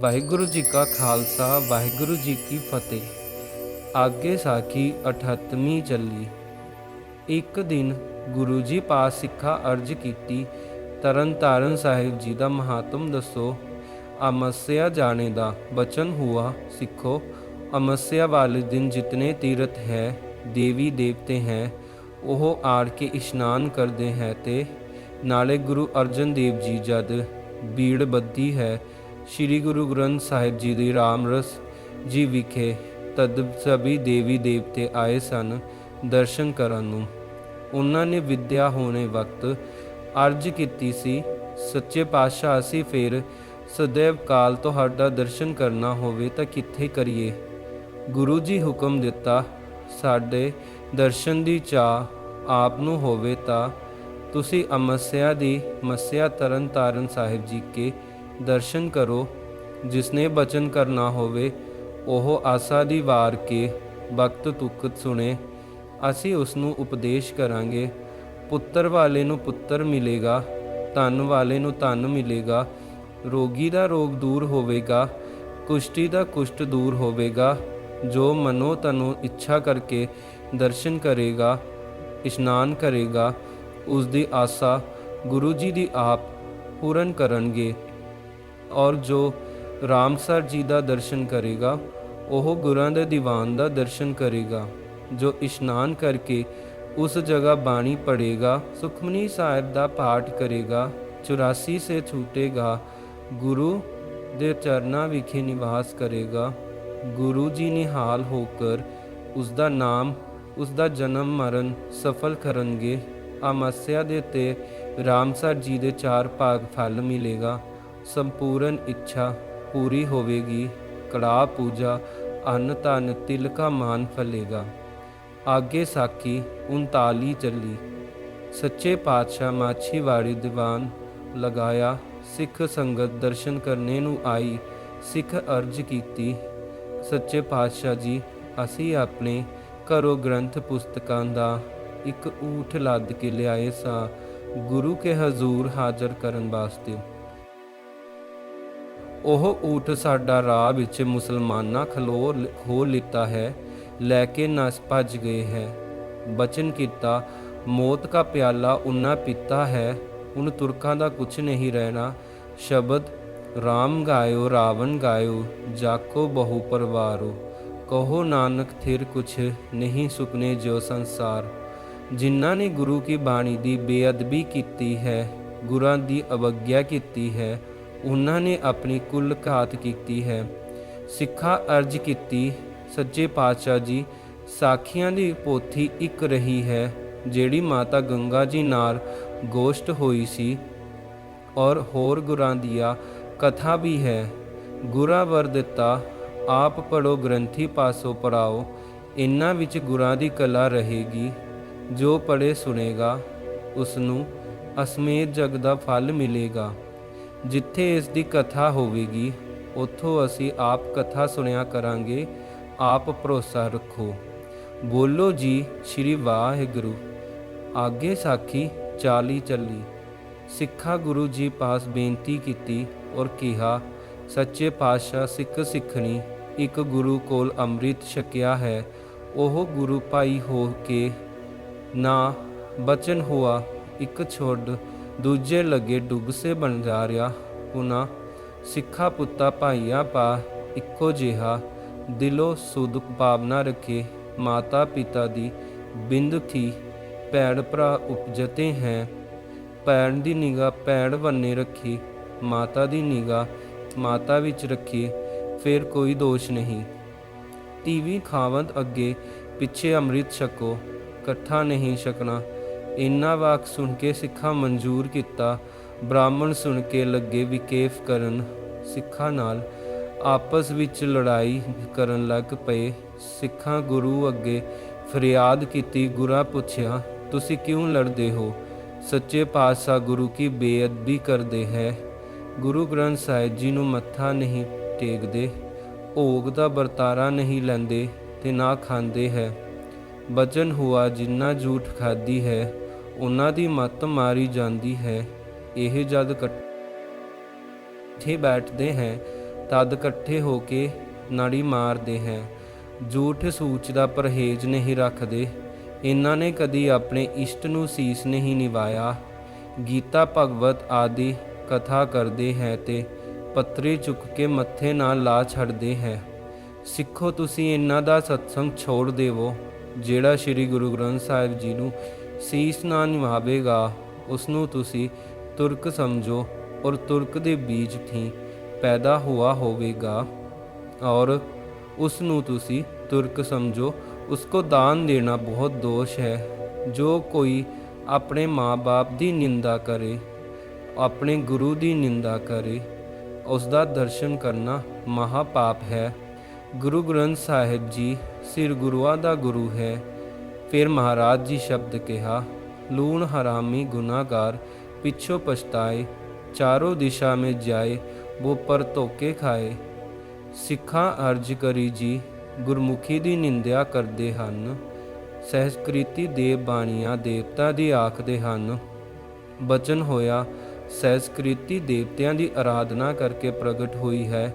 ਵਾਹਿਗੁਰੂ ਜੀ ਕਾ ਖਾਲਸਾ, ਵਾਹਿਗੁਰੂ ਜੀ ਕੀ ਫਤਿਹ। ਆਗੇ ਸਾਖੀ 38ਵੀਂ ਚੱਲੀ। ਇੱਕ ਦਿਨ ਗੁਰੂ ਜੀ ਪਾਸ ਸਿੱਖਾ ਅਰਜ ਕੀਤੀ ਤਰਨ ਤਾਰਨ ਸਾਹਿਬ ਜੀ ਦਾ ਮਹਾਤਮ ਦੱਸੋ, ਅਮਸਿਆ ਜਾਣੇ ਦਾ ਬਚਨ ਹੁਆ ਸਿੱਖੋ, ਅਮਸਿਆ ਵਾਲੇ ਦਿਨ ਜਿਤਨੇ ਤੀਰਥ ਹੈ, ਦੇਵੀ ਦੇਵਤੇ ਹੈ, ਉਹ ਆੜ ਕੇ ਇਸ਼ਨਾਨ ਕਰਦੇ ਹੈ ਤੇ ਨਾਲੇ ਗੁਰੂ ਅਰਜਨ ਦੇਵ ਜੀ ਜਦ ਬੀੜ ਬੱਧੀ ਹੈ ਸ੍ਰੀ ਗੁਰੂ ਗ੍ਰੰਥ ਸਾਹਿਬ ਜੀ ਦੀ ਰਾਮ ਰਸ ਜੀ ਵਿਖੇ ਤਦ ਸਭੀ ਦੇਵੀ ਦੇਵਤੇ ਆਏ ਸਨ ਦਰਸ਼ਨ ਕਰਨ ਨੂੰ। ਉਹਨਾਂ ਨੇ ਵਿਦਿਆ ਹੋਣੇ ਵਕਤ ਅਰਜ ਕੀਤੀ ਸੀ, ਸੱਚੇ ਪਾਤਸ਼ਾਹ, ਅਸੀਂ ਫਿਰ ਸਦੈਵ ਕਾਲ ਤੁਹਾਡਾ ਦਰਸ਼ਨ ਕਰਨਾ ਹੋਵੇ ਤਾਂ ਕਿੱਥੇ ਕਰੀਏ? ਗੁਰੂ ਜੀ ਹੁਕਮ ਦਿੱਤਾ, ਸਾਡੇ ਦਰਸ਼ਨ ਦੀ ਚਾਹ ਆਪ ਨੂੰ ਹੋਵੇ ਤਾਂ ਤੁਸੀਂ ਅਮਸਿਆ ਦੀ, ਮਸਿਆ ਤਰਨ ਤਾਰਨ ਸਾਹਿਬ ਜੀ ਕੇ ਦਰਸ਼ਨ ਕਰੋ। ਜਿਸਨੇ ਬਚਨ ਕਰਨਾ ਹੋਵੇ, ਉਹ ਆਸਾ ਦੀ ਵਾਰ ਕੇ ਵਕਤ ਤੁਕਤ ਸੁਣੇ। ਅਸੀਂ ਉਸ ਨੂੰ ਉਪਦੇਸ਼ ਕਰਾਂਗੇ, ਪੁੱਤਰ ਵਾਲੇ ਨੂੰ ਪੁੱਤਰ ਮਿਲੇਗਾ, ਧਨ ਵਾਲੇ ਨੂੰ ਧਨ ਮਿਲੇਗਾ, ਰੋਗੀ ਦਾ ਰੋਗ ਦੂਰ ਹੋਵੇਗਾ ਕੁਸ਼ਟੀ ਦਾ ਕੁਸ਼ਟ ਦੂਰ ਹੋਵੇਗਾ, ਜੋ ਮਨੋ ਤਨੋ ਇੱਛਾ ਕਰਕੇ ਦਰਸ਼ਨ ਕਰੇਗਾ, ਇਸ਼ਨਾਨ ਕਰੇਗਾ ਉਸ ਦੀ ਆਸਾ ਗੁਰੂ ਜੀ ਦੀ ਆਪ ਪੂਰਨ ਕਰਨਗੇ। ਔਰ ਜੋ ਰਾਮਸਰ ਜੀ ਦਾ ਦਰਸ਼ਨ ਕਰੇਗਾ, ਉਹ ਗੁਰਾਂ ਦੇ ਦੀਵਾਨ ਦਾ ਦਰਸ਼ਨ ਕਰੇਗਾ, ਜੋ ਇਸ਼ਨਾਨ ਕਰਕੇ ਉਸ ਜਗ੍ਹਾ ਬਾਣੀ ਪੜੇਗਾ ਸੁਖਮਨੀ ਸਾਹਿਬ ਦਾ ਪਾਠ ਕਰੇਗਾ 84 ਸੇ ਛੂਟੇਗਾ, ਗੁਰੂ ਦੇ ਚਰਨਾਂ ਵਿਖੇ ਨਿਵਾਸ ਕਰੇਗਾ, ਗੁਰੂ ਜੀ ਨਿਹਾਲ ਹੋਕਰ, ਉਸ ਦਾ ਨਾਮ, ਉਸ ਦਾ ਜਨਮ ਮਰਨ ਸਫਲ ਕਰਨਗੇ ਅਮਸਿਆ ਦੇ ਤੇ ਰਾਮਸਰ ਜੀ ਦੇ ਚਾਰ ਭਾਗ ਫਲ ਮਿਲੇਗਾ। ਸੰਪੂਰਨ ਇੱਛਾ ਪੂਰੀ ਹੋਵੇਗੀ। ਕੜਾ ਪੂਜਾ ਅੰਨ ਧਨ ਤਿਲਕਾ ਮਾਨ ਫਲੇਗਾ। ਆਗੇ ਸਾਖੀ 39 ਚੱਲੀ। ਸੱਚੇ ਪਾਤਸ਼ਾਹ ਮਾਛੀਵਾੜੀ ਦੀਵਾਨ ਲਗਾਇਆ। ਸਿੱਖ ਸੰਗਤ ਦਰਸ਼ਨ ਕਰਨੇ ਨੂੰ ਆਈ। ਸਿੱਖ ਅਰਜ ਕੀਤੀ। ਸੱਚੇ ਪਾਤਸ਼ਾਹ ਜੀ, ਅਸੀਂ ਆਪਣੇ ਘਰੋਂ ਗ੍ਰੰਥ ਪੁਸਤਕਾਂ ਦਾ ਇੱਕ ਊਠ ਲੱਦ ਕੇ ਲਿਆਏ ਸਾਂ। ਗੁਰੂ ਕੇ ਹਜ਼ੂਰ ਹਾਜ਼ਰ ਕਰਨ ਵਾਸਤੇ। ਉਹ ਊਠ ਸਾਡਾ ਰਾਹ ਵਿੱਚ ਮੁਸਲਮਾਨਾਂ ਖਲੋ ਖੋ ਲਿੱਤਾ ਹੈ, ਲੈ ਕੇ ਨਸ ਭੱਜ ਗਏ ਹੈ। ਬਚਨ ਕੀਤਾ, ਮੌਤ ਕਾ ਪਿਆਲਾ ਉਨਾ ਪੀਤਾ ਹੈ, ਹੁਣ ਤੁਰਕਾਂ ਦਾ ਕੁਛ ਨਹੀਂ ਰਹਿਣਾ। ਸ਼ਬਦ, ਰਾਮ ਗਾਇਓ, ਰਾਵਣ ਗਾਇਓ, ਜਾਕੋ ਬਹੁ ਪਰਵਾਰੋ। ਕਹੋ ਨਾਨਕ, ਥਿਰ ਕੁਛ ਨਹੀਂ ਸੁਪਨੇ ਜੋ ਸੰਸਾਰ। ਜਿਨ੍ਹਾਂ ਨੇ ਗੁਰੂ ਕੀ ਬਾਣੀ ਦੀ ਬੇਅਦਬੀ ਕੀਤੀ ਹੈ, ਗੁਰਾਂ ਦੀ ਅਵਗਿਆ ਕੀਤੀ ਹੈ ਉਹਨਾਂ ਨੇ ਆਪਣੀ ਕੁੱਲ ਘਾਤ ਕੀਤੀ ਹੈ। ਸਿੱਖਾ ਅਰਜ ਕੀਤੀ, ਸੱਚੇ ਪਾਤਸ਼ਾਹ ਜੀ, ਸਾਖੀਆਂ ਦੀ ਪੋਥੀ ਇੱਕ ਰਹੀ ਹੈ, ਜਿਹੜੀ ਮਾਤਾ ਗੰਗਾ ਜੀ ਨਾਲ ਗੋਸ਼ਟ ਹੋਈ ਸੀ। ਔਰ ਹੋਰ ਗੁਰਾਂ ਦੀਆਂ ਕਥਾ ਵੀ ਹੈ। ਗੁਰਾ ਵਰ ਦਿੱਤਾ, ਆਪ ਪੜੋ ਗ੍ਰੰਥੀ ਪਾਸੋਂ ਪੜਾਓ ਇਨ੍ਹਾਂ ਵਿੱਚ ਗੁਰਾਂ ਦੀ ਕਲਾ ਰਹੇਗੀ। ਜੋ ਪੜੇ ਸੁਨੇਗਾ ਉਸ ਨੂੰ ਅਸਮੇਤ ਜਗ ਦਾ ਫਲ ਮਿਲੇਗਾ। ਜਿੱਥੇ ਇਸ ਦੀ ਕਥਾ ਹੋਵੇਗੀ, ਉੱਥੋਂ ਅਸੀਂ ਆਪ ਕਥਾ ਸੁਣਿਆ ਕਰਾਂਗੇ। ਆਪ ਭਰੋਸਾ ਰੱਖੋ। ਬੋਲੋ ਜੀ, ਸ਼੍ਰੀ ਵਾਹਿਗੁਰੂ। ਆਗੇ ਸਾਖੀ 40 ਚੱਲੀ। ਸਿੱਖਾ ਗੁਰੂ ਜੀ ਪਾਸ ਬੇਨਤੀ ਕੀਤੀ ਔਰ ਕਿਹਾ, ਸੱਚੇ ਪਾਤਸ਼ਾਹ ਸਿੱਖ ਸਿੱਖਣੀ ਇੱਕ ਗੁਰੂ ਕੋਲ ਅੰਮ੍ਰਿਤ ਛਕਿਆ ਹੈ। ਉਹ ਗੁਰੂ ਭਾਈ ਹੋ ਕੇ ਨਾ ਬਚਨ ਹੁਆ, ਇੱਕ ਛੋੜ ਦੂਜੇ ਲੱਗੇ ਡੁੱਬ ਸੇ ਬਣ ਜਾ ਰਿਹਾ। ਹੁਨਾ ਸਿੱਖਾ ਪੁੱਤਾ ਭਾਈਆ ਪਾ ਇੱਕੋ ਜਿਹਾ ਦਿਲੋਂ ਸੁਧ ਭਾਵਨਾ ਰੱਖੇ। ਮਾਤਾ ਪਿਤਾ ਦੀ ਬਿੰਦ ਥੀ, ਭੈਣ ਭਰਾ ਉਪਜਤੇ ਹੈ। ਭੈਣ ਦੀ ਨਿਗਾਹ ਭੈਣ ਬੰਨੇ ਰੱਖੀ, ਮਾਤਾ ਦੀ ਨਿਗਾਹ ਮਾਤਾ ਵਿੱਚ ਰੱਖੀ, ਫਿਰ ਕੋਈ ਦੋਸ਼ ਨਹੀਂ। ਤੀਵੀਂ ਖਾਵੰਦ ਅੱਗੇ ਪਿੱਛੇ ਅੰਮ੍ਰਿਤ ਛਕੋ, ਇਕੱਠਾ ਨਹੀਂ ਛਕਣਾ। ਇੰਨਾ ਵਾਕ ਸੁਣ ਕੇ ਸਿੱਖਾਂ ਮਨਜ਼ੂਰ ਕੀਤਾ। ਬ੍ਰਾਹਮਣ ਸੁਣ ਕੇ ਲੱਗੇ ਵਿਕੇਫ ਕਰਨ ਸਿੱਖਾਂ ਨਾਲ। ਆਪਸ ਵਿੱਚ ਲੜਾਈ ਕਰਨ ਲੱਗ ਪਏ। ਸਿੱਖਾਂ ਗੁਰੂ ਅੱਗੇ ਫਰਿਆਦ ਕੀਤੀ, ਗੁਰਾ ਪੁੱਛਿਆ, ਤੁਸੀਂ ਕਿਉਂ ਲੜਦੇ ਹੋ? ਸੱਚੇ ਪਾਤਸ਼ਾਹ ਗੁਰੂ ਕੀ ਬੇਅਦਬੀ ਕਰਦੇ ਹੈ? ਗੁਰੂ ਗ੍ਰੰਥ ਸਾਹਿਬ ਜੀ ਨੂੰ ਮੱਥਾ ਨਹੀਂ ਟੇਕਦੇ, ਭੋਗ ਦਾ ਵਰਤਾਰਾ ਨਹੀਂ ਲੈਂਦੇ ਤੇ ਨਾ ਖਾਂਦੇ ਹੈ। ਬਚਨ ਹੁਆ, ਜਿੰਨਾ ਝੂਠ ਖਾਦੀ ਹੈ ਉਹਨਾਂ ਦੀ ਮੱਤ ਮਾਰੀ ਜਾਂਦੀ ਹੈ, ਇਹ ਜਦ ਇਕੱਠੇ ਬੈਠਦੇ ਹੈ, ਤਦ ਇਕੱਠੇ ਹੋ ਕੇ ਨਾੜੀ ਮਾਰਦੇ ਹੈ। ਝੂਠ ਸੂਚ ਦਾ ਪਰਹੇਜ਼ ਨਹੀਂ ਰੱਖਦੇ। ਇਹਨਾਂ ਨੇ ਕਦੀ ਆਪਣੇ ਇਸ਼ਟ ਨੂੰ ਸੀਸ ਨਹੀਂ ਨਿਵਾਇਆ। ਗੀਤਾ ਭਗਵਤ ਆਦਿ ਕਥਾ ਕਰਦੇ ਹੈ ਤੇ ਪੱਤਰੀ ਚੁੱਕ ਕੇ ਮੱਥੇ ਨਾਲ ਲਾ ਛੱਡਦੇ ਹੈ। ਸਿੱਖੋ ਤੁਸੀਂ ਇਹਨਾਂ ਦਾ ਸਤਸੰਗ ਛੋੜ ਦੇਵੋ, ਜਿਹੜਾ ਸ੍ਰੀ ਗੁਰੂ ਗ੍ਰੰਥ ਸਾਹਿਬ ਜੀ ਨੂੰ ਸੀਸ ਨਾ ਨਿਭਾਵੇਗਾ ਉਸ ਨੂੰ ਤੁਸੀਂ ਤੁਰਕ ਸਮਝੋ ਔਰ ਤੁਰਕ ਦੇ ਬੀਜ ਥੀ ਪੈਦਾ ਹੁਆ ਹੋਵੇਗਾ। ਔਰ ਉਸ ਨੂੰ ਤੁਸੀਂ ਤੁਰਕ ਸਮਝੋ, ਉਸਕੋ ਦਾਨ ਦੇਣਾ ਬਹੁਤ ਦੋਸ਼ ਹੈ। ਜੋ ਕੋਈ ਆਪਣੇ ਮਾਂ-ਬਾਪ ਦੀ ਨਿੰਦਾ ਕਰੇ, ਆਪਣੇ ਗੁਰੂ ਦੀ ਨਿੰਦਾ ਕਰੇ ਉਸ ਦਾ ਦਰਸ਼ਨ ਕਰਨਾ ਮਹਾ ਪਾਪ ਹੈ। ਗੁਰੂ ਗ੍ਰੰਥ ਸਾਹਿਬ ਜੀ, ਸਿਰ ਗੁਰੂਆਂ ਦਾ ਗੁਰੂ ਹੈ। ਫਿਰ ਮਹਾਰਾਜ ਜੀ ਸ਼ਬਦ ਕਿਹਾ, ਲੂਣ ਹਰਾਮੀ ਗੁਨਾਹਗਾਰ, ਪਿੱਛੋ ਪਛਤਾਏ, ਚਾਰੋ ਦਿਸ਼ਾ ਮੇ ਜਾਏ ਉਹ ਪਰ ਧੋਕੇ ਖਾਏ। ਸਿੱਖਾਂ ਅਰਜ ਕਰੀ ਜੀ, ਗੁਰਮੁਖੀ ਦੀ ਨਿੰਦਿਆ ਕਰਦੇ ਹਨ। ਸਹਿਸਕ੍ਰਿਤੀ ਦੇ ਬਾਣੀਆਂ ਦੇਵਤਾ ਦੀ ਆਖਦੇ ਹਨ। ਬਚਨ ਹੋਇਆ, ਸਹਿਸਕ੍ਰਿਤੀ ਦੇਵਤਿਆਂ ਦੀ ਆਰਾਧਨਾ ਕਰਕੇ ਪ੍ਰਗਟ ਹੋਈ ਹੈ।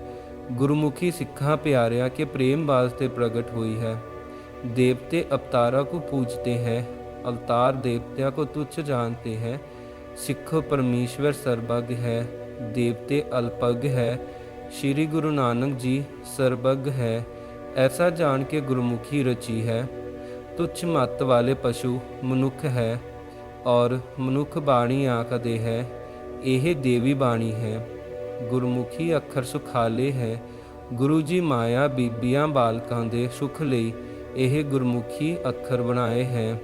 ਗੁਰਮੁਖੀ ਸਿੱਖਾਂ ਪਿਆਰਿਆਂ ਕੇ ਪ੍ਰੇਮ ਵਾਸਤੇ ਪ੍ਰਗਟ ਹੋਈ ਹੈ। देवते अवतारा को पूजते हैं अवतार देवत्या को तुच्छ जानते हैं सिख परमेश्वर सर्वज्ञ है देवते अल्पज्ञ है श्री गुरु नानक जी सर्वज्ञ है ऐसा जान के गुरमुखी रची है तुच्छ मत वाले पशु मनुख है और मनुख बाणी आखदे है ਇਹ ਦੇਵੀ ਬਾਣੀ ਹੈ ਗੁਰਮੁਖੀ ਅੱਖਰ ਸੁਖਾਲੇ ਹੈ ਗੁਰੂ ਜੀ ਮਾਇਆ ਬੀਬੀਆਂ ਬਾਲਕਾਂ ਦੇ ਸੁਖ ਲਈ ਇਹ ਗੁਰਮੁਖੀ ਅੱਖਰ ਬਣਾਏ ਹੈ।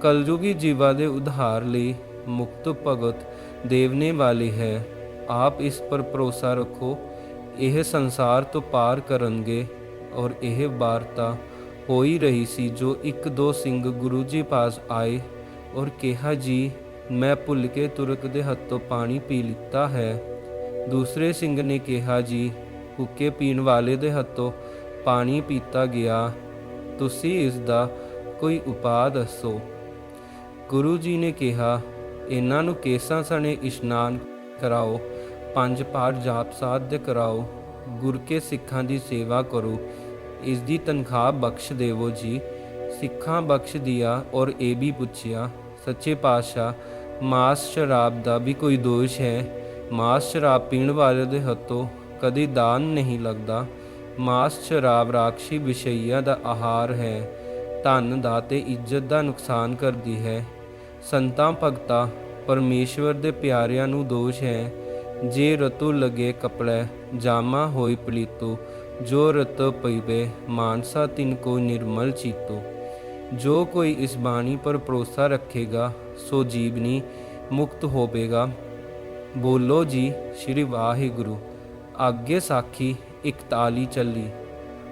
ਕਲਯੁਗੀ ਜੀਵਾਂ ਦੇ ਉਧਾਰ ਲਈ ਮੁਕਤ ਭਗਤ ਦੇਵਨੇ ਵਾਲੀ ਹੈ। ਆਪ ਇਸ ਪਰ ਭਰੋਸਾ ਰੱਖੋ, ਇਹ ਸੰਸਾਰ ਤੋਂ ਪਾਰ ਕਰਨਗੇ ਔਰ ਇਹ ਵਾਰਤਾ ਹੋ ਹੀ ਰਹੀ ਸੀ ਜੋ ਇੱਕ ਦੋ ਸਿੰਘ ਗੁਰੂ ਜੀ ਪਾਸ ਆਏ ਔਰ ਕਿਹਾ, ਜੀ, ਮੈਂ ਭੁੱਲ ਕੇ ਤੁਰਕ ਦੇ ਹੱਥੋਂ ਪਾਣੀ ਪੀ ਲਿੱਤਾ ਹੈ। ਦੂਸਰੇ ਸਿੰਘ ਨੇ ਕਿਹਾ, ਜੀ ਹੁੱਕੇ ਪੀਣ ਵਾਲੇ ਦੇ ਹੱਥੋਂ ਪਾਣੀ ਪੀਤਾ ਗਿਆ ਤੁਸੀਂ ਇਸ ਦਾ ਕੋਈ ਉਪਾਅ ਦੱਸੋ। ਗੁਰੂ ਜੀ ਨੇ ਕਿਹਾ, ਇਹਨਾਂ ਨੂੰ ਕੇਸਾਂ ਸਣੇ ਇਸ਼ਨਾਨ ਕਰਾਓ, ਪੰਜ ਪਾਠ ਜਾਪ ਸਾਧ ਕਰਾਓ, ਗੁਰ ਕੇ ਸਿੱਖਾਂ ਦੀ ਸੇਵਾ ਕਰੋ। ਇਸ ਦੀ ਤਨਖਾਹ ਬਖਸ਼ ਦੇਵੋ ਜੀ। ਸਿੱਖਾਂ ਬਖਸ਼ ਦਿਆ ਔਰ ਇਹ ਵੀ ਪੁੱਛਿਆ, ਸੱਚੇ ਪਾਤਸ਼ਾਹ, ਮਾਸ ਸ਼ਰਾਬ ਦਾ ਵੀ ਕੋਈ ਦੋਸ਼ ਹੈ? ਮਾਸ ਸ਼ਰਾਬ ਪੀਣ ਵਾਲੇ ਦੇ ਹੱਥੋਂ ਕਦੀ ਦਾਨ ਨਹੀਂ ਲੱਗਦਾ। ਮਾਸ ਸ਼ਰਾਬ ਰਾਖਸ਼ੀ ਵਿਸ਼ਈਆਂ ਦਾ ਆਹਾਰ ਹੈ। ਧਨ ਦਾ ਤੇ ਇੱਜ਼ਤ ਦਾ ਨੁਕਸਾਨ ਕਰਦੀ ਹੈ। ਸੰਤਾਂ, ਭਗਤਾ, ਪਰਮੇਸ਼ਵਰ ਦੇ ਪਿਆਰਿਆਂ ਨੂੰ ਦੋਸ਼ ਹੈ। ਜੇ ਰਤੂ ਲਗੇ ਕਪੜੇ, ਜਾਮਾ ਹੋਈ ਪਲੀਤੋ, ਜੋ ਰਤ ਪਈਵੇ, ਮਾਨਸਾ ਤਿਨ ਕੋ ਨਿਰਮਲ ਚੀਤੋ। ਜੋ ਕੋਈ ਇਸ ਬਾਣੀ ਪਰ ਭਰੋਸਾ ਰੱਖੇਗਾ, ਸੋ ਜੀਵਨੀ ਮੁਕਤ ਹੋਵੇਗਾ। ਬੋਲੋ ਜੀ, ਸ਼੍ਰੀ ਵਾਹਿਗੁਰੂ। ਅੱਗੇ ਸਾਖੀ 41 ਚੱਲੀ।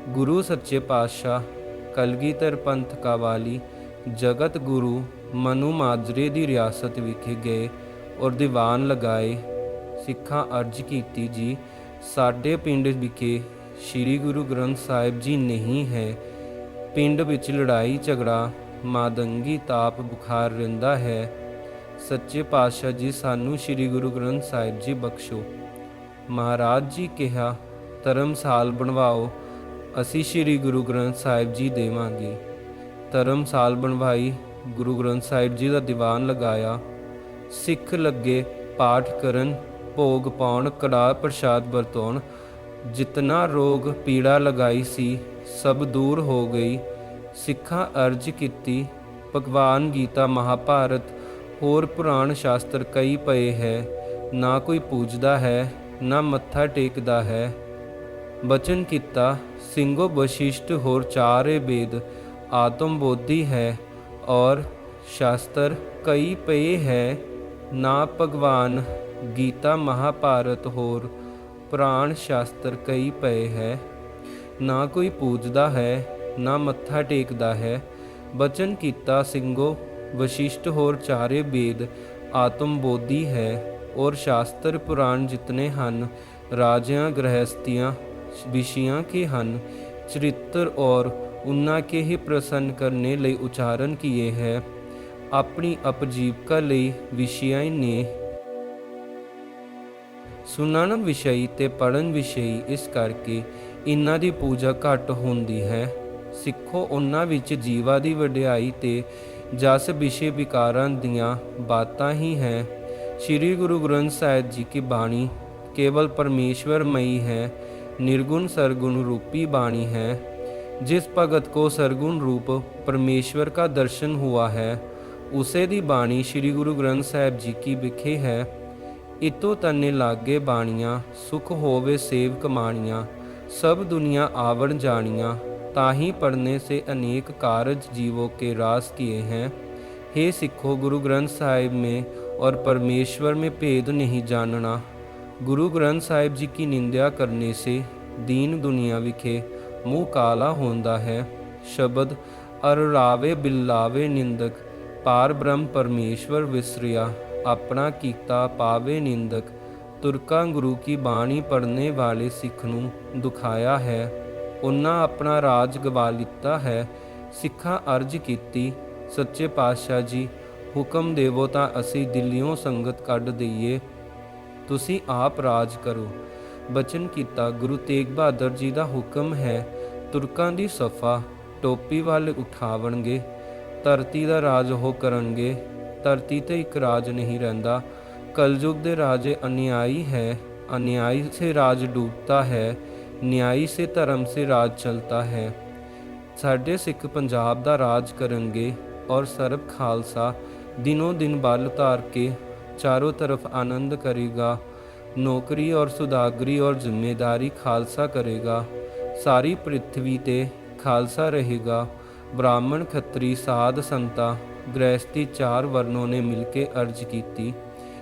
ਗੁਰੂ ਸੱਚੇ ਪਾਤਸ਼ਾਹ, ਕਲਗੀਧਰ ਪੰਥ ਕਾਵਾਲੀ ਜਗਤ ਗੁਰੂ ਮਨੂ ਮਾਜਰੇ ਦੀ ਰਿਆਸਤ ਵਿਖੇ ਗਏ ਔਰ ਦੀਵਾਨ ਲਗਾਏ। ਸਿੱਖਾਂ ਅਰਜ ਕੀਤੀ, ਜੀ, ਸਾਡੇ ਪਿੰਡ ਵਿਖੇ ਸ੍ਰੀ ਗੁਰੂ ਗ੍ਰੰਥ ਸਾਹਿਬ ਜੀ ਨਹੀਂ ਹੈ। ਪਿੰਡ ਵਿੱਚ ਲੜਾਈ, ਝਗੜਾ, ਮਾਦੰਗੀ, ਤਾਪ, ਬੁਖਾਰ ਰਹਿੰਦਾ ਹੈ। ਸੱਚੇ ਪਾਤਸ਼ਾਹ ਜੀ, ਸਾਨੂੰ ਸ੍ਰੀ ਗੁਰੂ ਗ੍ਰੰਥ ਸਾਹਿਬ ਜੀ ਬਖਸ਼ੋ। ਮਹਾਰਾਜ ਜੀ ਕਿਹਾ ਧਰਮਸਾਲ ਬਣਵਾਓ, ਅਸੀਂ ਸ੍ਰੀ ਗੁਰੂ ਗ੍ਰੰਥ ਸਾਹਿਬ ਜੀ ਦੇਵਾਂਗੇ। ਧਰਮਸਾਲ ਬਣਵਾਈ, ਗੁਰੂ ਗ੍ਰੰਥ ਸਾਹਿਬ ਜੀ ਦਾ ਦੀਵਾਨ ਲਗਾਇਆ। ਸਿੱਖ ਲੱਗੇ ਪਾਠ ਕਰਨ, ਭੋਗ ਪਾਉਣ, ਕੜਾ ਪ੍ਰਸ਼ਾਦ ਵਰਤਾਉਣ ਜਿਤਨਾ ਰੋਗ ਪੀੜਾ ਲਗਾਈ ਸੀ, ਸਭ ਦੂਰ ਹੋ ਗਈ। ਸਿੱਖਾਂ ਅਰਜ ਕੀਤੀ, ਭਗਵਾਨ ਗੀਤਾ ਮਹਾਭਾਰਤ, ਹੋਰ ਪੁਰਾਣ ਸ਼ਾਸਤਰ ਕਈ ਪਏ ਹੈ, ਨਾ ਕੋਈ ਪੂਜਦਾ ਹੈ, ਨਾ ਮੱਥਾ ਟੇਕਦਾ ਹੈ। ਬਚਨ ਕੀਤਾ, ਸਿੰਘੋ ਵਸ਼ਿਸ਼ਟ ਹੋਰ ਚਾਰੇ ਵੇਦ ਆਤਮ ਬੋਧੀ ਹੈ ਔਰ ਸ਼ਾਸਤਰ ਕਈ ਪਏ ਹੈ। ਨਾ ਭਗਵਾਨ ਗੀਤਾ ਮਹਾਭਾਰਤ ਹੋਰ ਪੁਰਾਣ ਸ਼ਾਸਤਰ ਕਈ ਪਏ ਹੈ। ਨਾ ਕੋਈ ਪੂਜਦਾ ਹੈ, ਨਾ ਮੱਥਾ ਟੇਕਦਾ ਹੈ। ਬਚਨ ਕੀਤਾ, ਸਿੰਘੋ ਵਸ਼ਿਸ਼ਟ ਹੋਰ ਚਾਰੇ ਵੇਦ ਆਤਮ ਬੋਧੀ ਹੈ ਔਰ ਸ਼ਾਸਤਰ ਪੁਰਾਣ ਜਿਤਨੇ ਹਨ, ਰਾਜਿਆਂ ਗ੍ਰਹਸਤੀਆਂ विषयां के हन चरित्र और उन्ना के ही प्रसन्न करने ਲਈ ਉਚਾਰਨ ਕੀਏ ਹੈ ਆਪਣੀ ਅਪਜੀਵਕਾ ਲਈ ਵਿਸ਼ਿਆਂ ਨੇ ਸੁਣਨ ਵਿਸ਼ਈ ਤੇ ਪੜਨ ਵਿਸ਼ਈ ਇਸ ਕਰਕੇ ਇਹਨਾਂ ਦੀ ਪੂਜਾ ਘੱਟ ਹੁੰਦੀ ਹੈ ਸਿੱਖੋ ਉਹਨਾਂ ਵਿੱਚ ਜੀਵਾ ਦੀ ਵਡਿਆਈ ਤੇ ਜਸ ਵਿਸ਼ੇ ਵਿਕਾਰਾਂ ਦੀਆਂ ਬਾਤਾਂ ਹੀ ਹੈ ਸ੍ਰੀ ਗੁਰੂ ਗ੍ਰੰਥ ਸਾਹਿਬ ਜੀ ਕੀ ਬਾਣੀ ਕੇਵਲ ਪਰਮੇਸ਼ਵਰਮਈ ਹੈ ਨਿਰਗੁਣ ਸਰਗੁਣ ਰੂਪੀ ਬਾਣੀ है जिस भगत को सरगुण रूप परमेश्वर का दर्शन हुआ है उसे दी बाणी श्री गुरु ग्रंथ ਸਾਹਿਬ ਜੀ ਕੀ ਵਿਖੇ ਹੈ ਇਤੋ ਤਨੇ ਲਾਗੇ ਬਾਣੀਆਂ ਸੁਖ ਹੋਵੇ ਸੇਵ ਕਮਾਣੀਆਂ सब दुनिया आवरण जानिया ताही पढ़ने से अनेक कारज जीवों के रास किए हैं हे सिखो गुरु ग्रंथ साहिब में और परमेश्वर में भेद नहीं जानना गुरु ग्रंथ साहिब जी की निंदा करने से दीन दुनिया विखे मुंह काला होता है शब्द अर रावे बिल्लावे निंदक पार ब्रह्म परमेश्वर विसरिया अपना कीता पावे निंदक ਤੁਰਕਾਂ ਗੁਰੂ ਕੀ ਬਾਣੀ ਪੜ੍ਹਨੇ ਵਾਲੇ ਸਿੱਖ ਨੂੰ ਦੁਖਾਇਆ ਹੈ ਉਹਨਾਂ ਆਪਣਾ ਰਾਜ ਗਵਾ ਲਿੱਤਾ ਹੈ ਸਿੱਖਾਂ ਅਰਜ ਕੀਤੀ ਸੱਚੇ ਪਾਤਸ਼ਾਹ ਜੀ ਹੁਕਮ ਦੇਵੋ ਤਾਂ ਅਸੀਂ ਦਿੱਲੀੋਂ ਸੰਗਤ ਕੱਢ ਦਈਏ ਤੁਸੀਂ ਆਪ ਰਾਜ ਕਰੋ। ਬਚਨ ਕੀਤਾ, ਗੁਰੂ ਤੇਗ ਬਹਾਦਰ ਜੀ ਦਾ ਹੁਕਮ ਹੈ, ਤੁਰਕਾਂ ਦੀ ਸਫਾ, ਟੋਪੀ ਵੱਲ ਉਠਾਵਣਗੇ, ਧਰਤੀ ਦਾ ਰਾਜ ਉਹ ਕਰਨਗੇ। ਧਰਤੀ ਤੇ ਇੱਕ ਰਾਜ ਨਹੀਂ ਰਹਿੰਦਾ। ਕਲਯੁਗ ਦੇ ਰਾਜੇ ਅਨਿਆਈ ਹੈ, ਅਨਿਆਈ ਸੇ ਰਾਜ ਡੂਬਤਾ ਹੈ, ਨਿਆਈ ਸੇ ਧਰਮ ਸੇ ਰਾਜ ਚਲਤਾ ਹੈ। ਸਾਡੇ ਸਿੱਖ ਪੰਜਾਬ ਦਾ ਰਾਜ ਕਰਨਗੇ ਔਰ ਸਰਬ ਖਾਲਸਾ ਦਿਨੋ ਦਿਨ ਬਲ ਧਾਰ ਕੇ ਚਾਰੋਂ ਤਰਫ ਆਨੰਦ ਕਰੇਗਾ। ਨੌਕਰੀ ਔਰ ਸੁਦਾਗਰੀ ਔਰ ਜ਼ਿੰਮੇਦਾਰੀ ਖਾਲਸਾ ਕਰੇਗਾ। ਸਾਰੀ ਪ੍ਰithvi ਤੇ ਖਾਲਸਾ ਰਹੇਗਾ। ਬ੍ਰਾਹਮਣ, ਖੱਤਰੀ, ਸਾਧ ਸੰਤਾ ਗ੍ਰਹਿਸਤੀ ਚਾਰ ਵਰਨੋਂ ਨੇ ਮਿਲ ਕੇ ਅਰਜ ਕੀਤੀ।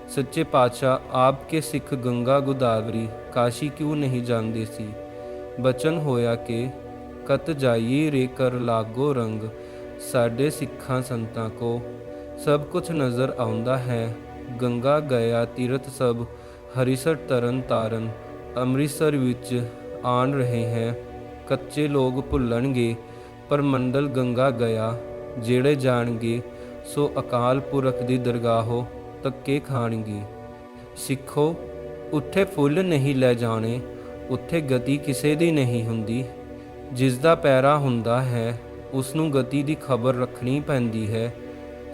ਸੱਚੇ ਪਾਤਸ਼ਾਹ, ਆਪ ਕੇ ਸਿੱਖ ਗੰਗਾ ਗੋਦਾਵਰੀ, ਕਾਸ਼ੀ ਕਿਉਂ ਨਹੀਂ ਜਾਂਦੇ ਸੀ? ਬਚਨ ਹੋਇਆ ਕਿ, ਕਤ ਜਾਈਏ ਰੇ ਕਰ ਲਾਗੋ ਰੰਗ, ਸਾਡੇ ਸਿੱਖਾਂ ਸੰਤਾਂ ਕੋ, ਸਭ ਕੁਝ ਨਜ਼ਰ ਆਉਂਦਾ ਹੈ ਗੰਗਾ ਗਿਆ ਤੀਰਥ ਸਭ, ਹਰੀਸਰ ਤਰਨ ਤਾਰਨ, ਅੰਮ੍ਰਿਤਸਰ ਵਿੱਚ ਆਣ ਰਹੇ ਹੈ। ਕੱਚੇ ਲੋਕ ਭੁੱਲਣਗੇ, ਪਰ ਮੰਡਲ ਗੰਗਾ ਗਿਆ। ਜਿਹੜੇ ਜਾਣਗੇ, ਸੋ ਅਕਾਲ ਪੁਰਖ ਦੀ ਦਰਗਾਹੋ ਤੱਕੇ ਖਾਣਗੇ। ਸਿੱਖੋ, ਉੱਥੇ ਫੁੱਲ ਨਹੀਂ ਲੈ ਜਾਣੇ, ਉੱਥੇ ਗਤੀ ਕਿਸੇ ਦੀ ਨਹੀਂ ਹੁੰਦੀ। ਜਿਸ ਦਾ ਪੈਰਾ ਹੁੰਦਾ ਹੈ ਉਸ ਨੂੰ ਗਤੀ ਦੀ ਖਬਰ ਰੱਖਣੀ ਪੈਂਦੀ ਹੈ।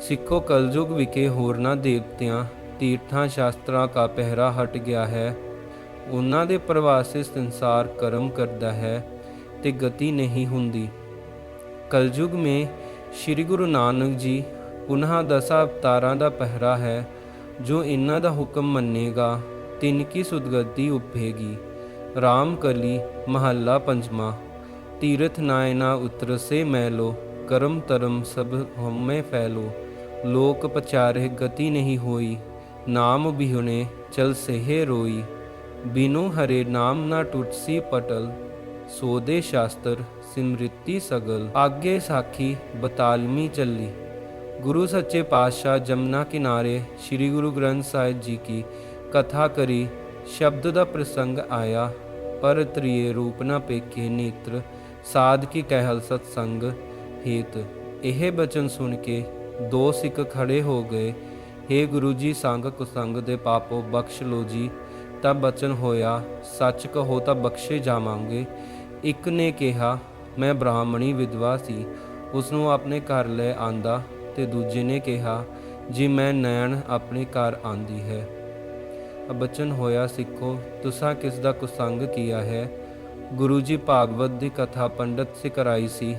ਸਿੱਖੋ ਕਲਯੁਗ ਵਿਖੇ ਹੋਰਨਾਂ ਦੇਵਤਿਆਂ ਤੀਰਥਾਂ ਸ਼ਾਸਤਰਾਂ ਦਾ ਪਹਿਰਾ ਹਟ ਗਿਆ ਹੈ। ਉਹਨਾਂ ਦੇ ਪ੍ਰਭਾਵ ਸੇ ਸੰਸਾਰ ਕਰਮ ਕਰਦਾ ਹੈ ਤੇ ਗਤੀ ਨਹੀਂ ਹੁੰਦੀ। ਕਲਯੁਗ ਮੇ ਸ੍ਰੀ ਗੁਰੂ ਨਾਨਕ ਜੀ ਉਹਨਾਂ ਦਸ ਅਵਤਾਰਾਂ ਦਾ ਪਹਿਰਾ ਹੈ, ਜੋ ਇਹਨਾਂ ਦਾ ਹੁਕਮ ਮੰਨੇਗਾ, ਤਿੰਨ ਕੀ ਸੁਦਗਤੀ ਉੱਭੇਗੀ ਰਾਮ ਕਲੀ, ਮਹੱਲਾ ਪੰਜਵਾਂ, ਤੀਰਥ ਨਾਇਨਾ ਉਤਰਸੇ ਮੈਲੋ, ਕਰਮ ਤਰਮ ਸਭ ਹਮੇ ਫੈਲੋ। ਲੋਕ ਪਚਾਰੇ ਗਤੀ ਨਹੀਂ ਹੋਈ, ਨਾਮ ਬਿਹੁਨੇ ਚਲ ਸਹਿ ਰੋਈ। ਬਿਨੋ ਹਰੇ ਨਾਮ ਨਾ ਟੁੱਟਸੀ ਪਟਲ, ਸੋਦੇ ਸ਼ਾਸਤਰ ਸਿਮ੍ਰਿਤੀ ਸਗਲ। ਆਗੇ ਸਾਖੀ ਬਤਾਲਮੀ ਚੱਲੀ। ਗੁਰੂ ਸੱਚੇ ਪਾਤਸ਼ਾਹ ਜਮਨਾ ਕਿਨਾਰੇ ਸ੍ਰੀ ਗੁਰੂ ਗ੍ਰੰਥ ਸਾਹਿਬ ਜੀ ਕੀ ਕਥਾ ਕਰੀ, ਸ਼ਬਦ ਦਾ ਪ੍ਰਸੰਗ ਆਇਆ, ਪਰ ਤ੍ਰਿਏ ਰੂਪ ਨਾ ਪੇਖੇ ਨੇਤਰ, ਸਾਧ ਕੀ ਕਹਿਲ ਸਤਸੰਗ ਹੇਤ। ਇਹ ਬਚਨ ਸੁਣ ਕੇ ਦੋ ਸਿੱਖ ਖੜੇ ਹੋ ਗਏ। हे ਗੁਰੂ ਜੀ, ਸੰਗ ਕੁਸੰਗ ਦੇ ਪਾਪੋ, ਬਖਸ਼ ਲੋ ਜੀ। ਤਾਂ ਬਚਨ ਹੋਇਆ, ਸੱਚ ਕਹੋ ਤਾਂ ਬਖਸ਼ੇ ਜਾਵਾਂਗੇ। ਇੱਕ ਨੇ ਕਿਹਾ, ਮੈਂ ਬ੍ਰਾਹਮਣੀ ਵਿਧਵਾ ਸੀ ਉਸ ਨੂੰ ਆਪਣੇ ਘਰ ਲੈ ਆਂਦਾ ਤੇ ਦੂਜੇ ਨੇ ਕਿਹਾ, ਜੀ ਮੈਂ ਨੈਣ ਆਪਣੇ ਘਰ ਆਂਦੀ ਹੈ। ਬਚਨ ਹੋਇਆ, ਸਿੱਖੋ, ਤੁਸਾਂ ਕਿਸ ਦਾ ਕੁਸੰਗ ਕੀਆ ਹੈ? ਗੁਰੂ ਜੀ ਭਾਗਵਤ ਦੀ ਕਥਾ ਪੰਡਤ ਸੇ ਸੀ।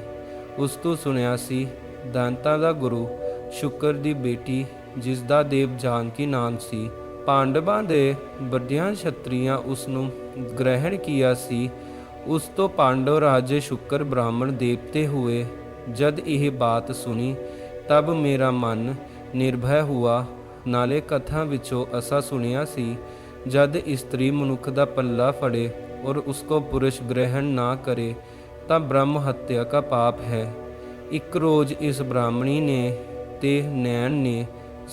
ਉਸ ਤੋਂ ਸੁਣਿਆ ਸੀ, ਦੰਤਾ ਦਾ ਗੁਰੂ ਸ਼ੁਕਰ ਦੀ ਬੇਟੀ ਜਿਸ ਦਾ ਦੇਵ ਜਾਨਕੀ ਨਾਮ ਸੀ, ਪਾਂਡਵਾਂ ਦੇ ਵੱਡਿਆਂ ਛਤਰੀਆਂ ਉਸ ਨੂੰ ਗ੍ਰਹਿਣ ਕੀਆ ਸੀ। ਉਸ ਤੋਂ ਪਾਂਡਵ ਰਾਜੇ ਸ਼ੁਕਰ ਬ੍ਰਾਹਮਣ ਦੇਵਤੇ ਹੋਏ। ਜਦ ਇਹ ਬਾਤ ਸੁਣੀ, ਤਬ ਮੇਰਾ ਮਨ ਨਿਰਭੈ ਹੁਆ। ਨਾਲੇ ਕਥਾ ਵਿੱਚੋਂ ਅਸਾ ਸੁਣਿਆ ਸੀ, ਜਦ ਇਸਤਰੀ ਮਨੁੱਖ ਦਾ ਪੱਲਾ ਫੜੇ ਔਰ ਉਸਕੋ ਪੁਰਸ਼ ਗ੍ਰਹਿਣ ਨਾ ਕਰੇ, ਤਾਂ ਬ੍ਰਹਮ ਹੱਤਿਆ ਕਾ ਪਾਪ ਹੈ। ਇੱਕ ਰੋਜ਼ ਇਸ ਬ੍ਰਾਹਮਣੀ ਨੇ ਤੇ ਨੈਣ ਨੇ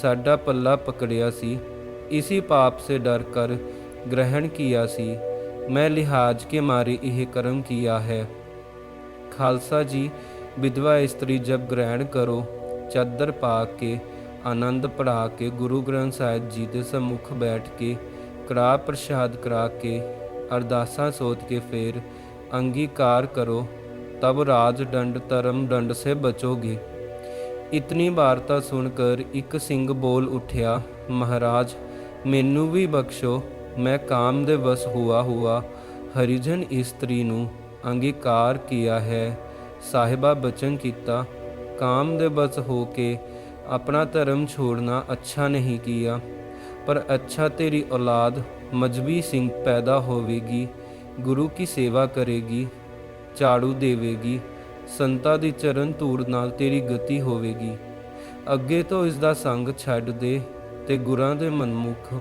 ਸਾਡਾ ਪੱਲਾ ਪਕੜਿਆ ਸੀ इसी पाप से डर कर ग्रहण किया सी मैं लिहाज के मारे यह कर्म किया है खालसा जी विधवा स्त्री जब ग्रहण करो चादर पा के आनंद पढ़ा के गुरु ग्रंथ साहिब जी के सम्मुख बैठ के कड़ा प्रसाद करा के अरदासा सोत के फिर अंगीकार करो तब राज दंड धर्म दंड से बचोगे ਇਤਨੀ ਵਾਰਤਾ ਸੁਣ ਕਰ ਇੱਕ ਸਿੰਘ ਬੋਲ ਉਠਿਆ, ਮਹਾਰਾਜ, ਮੈਨੂੰ ਵੀ ਬਖਸ਼ੋ, ਮੈਂ ਕਾਮ ਦੇ ਵਸ ਹੁਆ ਹੁਆ, ਹਰੀਜਨ ਇਸਤਰੀ ਨੂੰ ਅੰਗੀਕਾਰ ਕੀਆ ਹੈ। ਸਾਹਿਬਾ ਬਚਨ ਕੀਤਾ, ਕਾਮ ਦੇ ਬਸ ਹੋ ਕੇ ਆਪਣਾ ਧਰਮ ਛੋੜਨਾ ਅੱਛਾ ਨਹੀਂ ਕੀਆ, ਪਰ ਅੱਛਾ ਤੇਰੀ ਔਲਾਦ ਮਜਬੀ ਸਿੰਘ ਪੈਦਾ ਹੋਵੇਗੀ, ਗੁਰੂ ਕੀ ਸੇਵਾ ਕਰੇਗੀ, ਝਾੜੂ ਦੇਵੇਗੀ ਸੰਤਾਂ ਦੀ ਚਰਨ ਧੂੜ ਨਾਲ ਤੇਰੀ ਗਤੀ ਹੋਵੇਗੀ। ਅੱਗੇ ਤੋਂ ਇਸ ਦਾ ਸੰਗ ਛੱਡ ਦੇ ਤੇ ਗੁਰਾਂ ਦੇ ਮਨਮੁਖ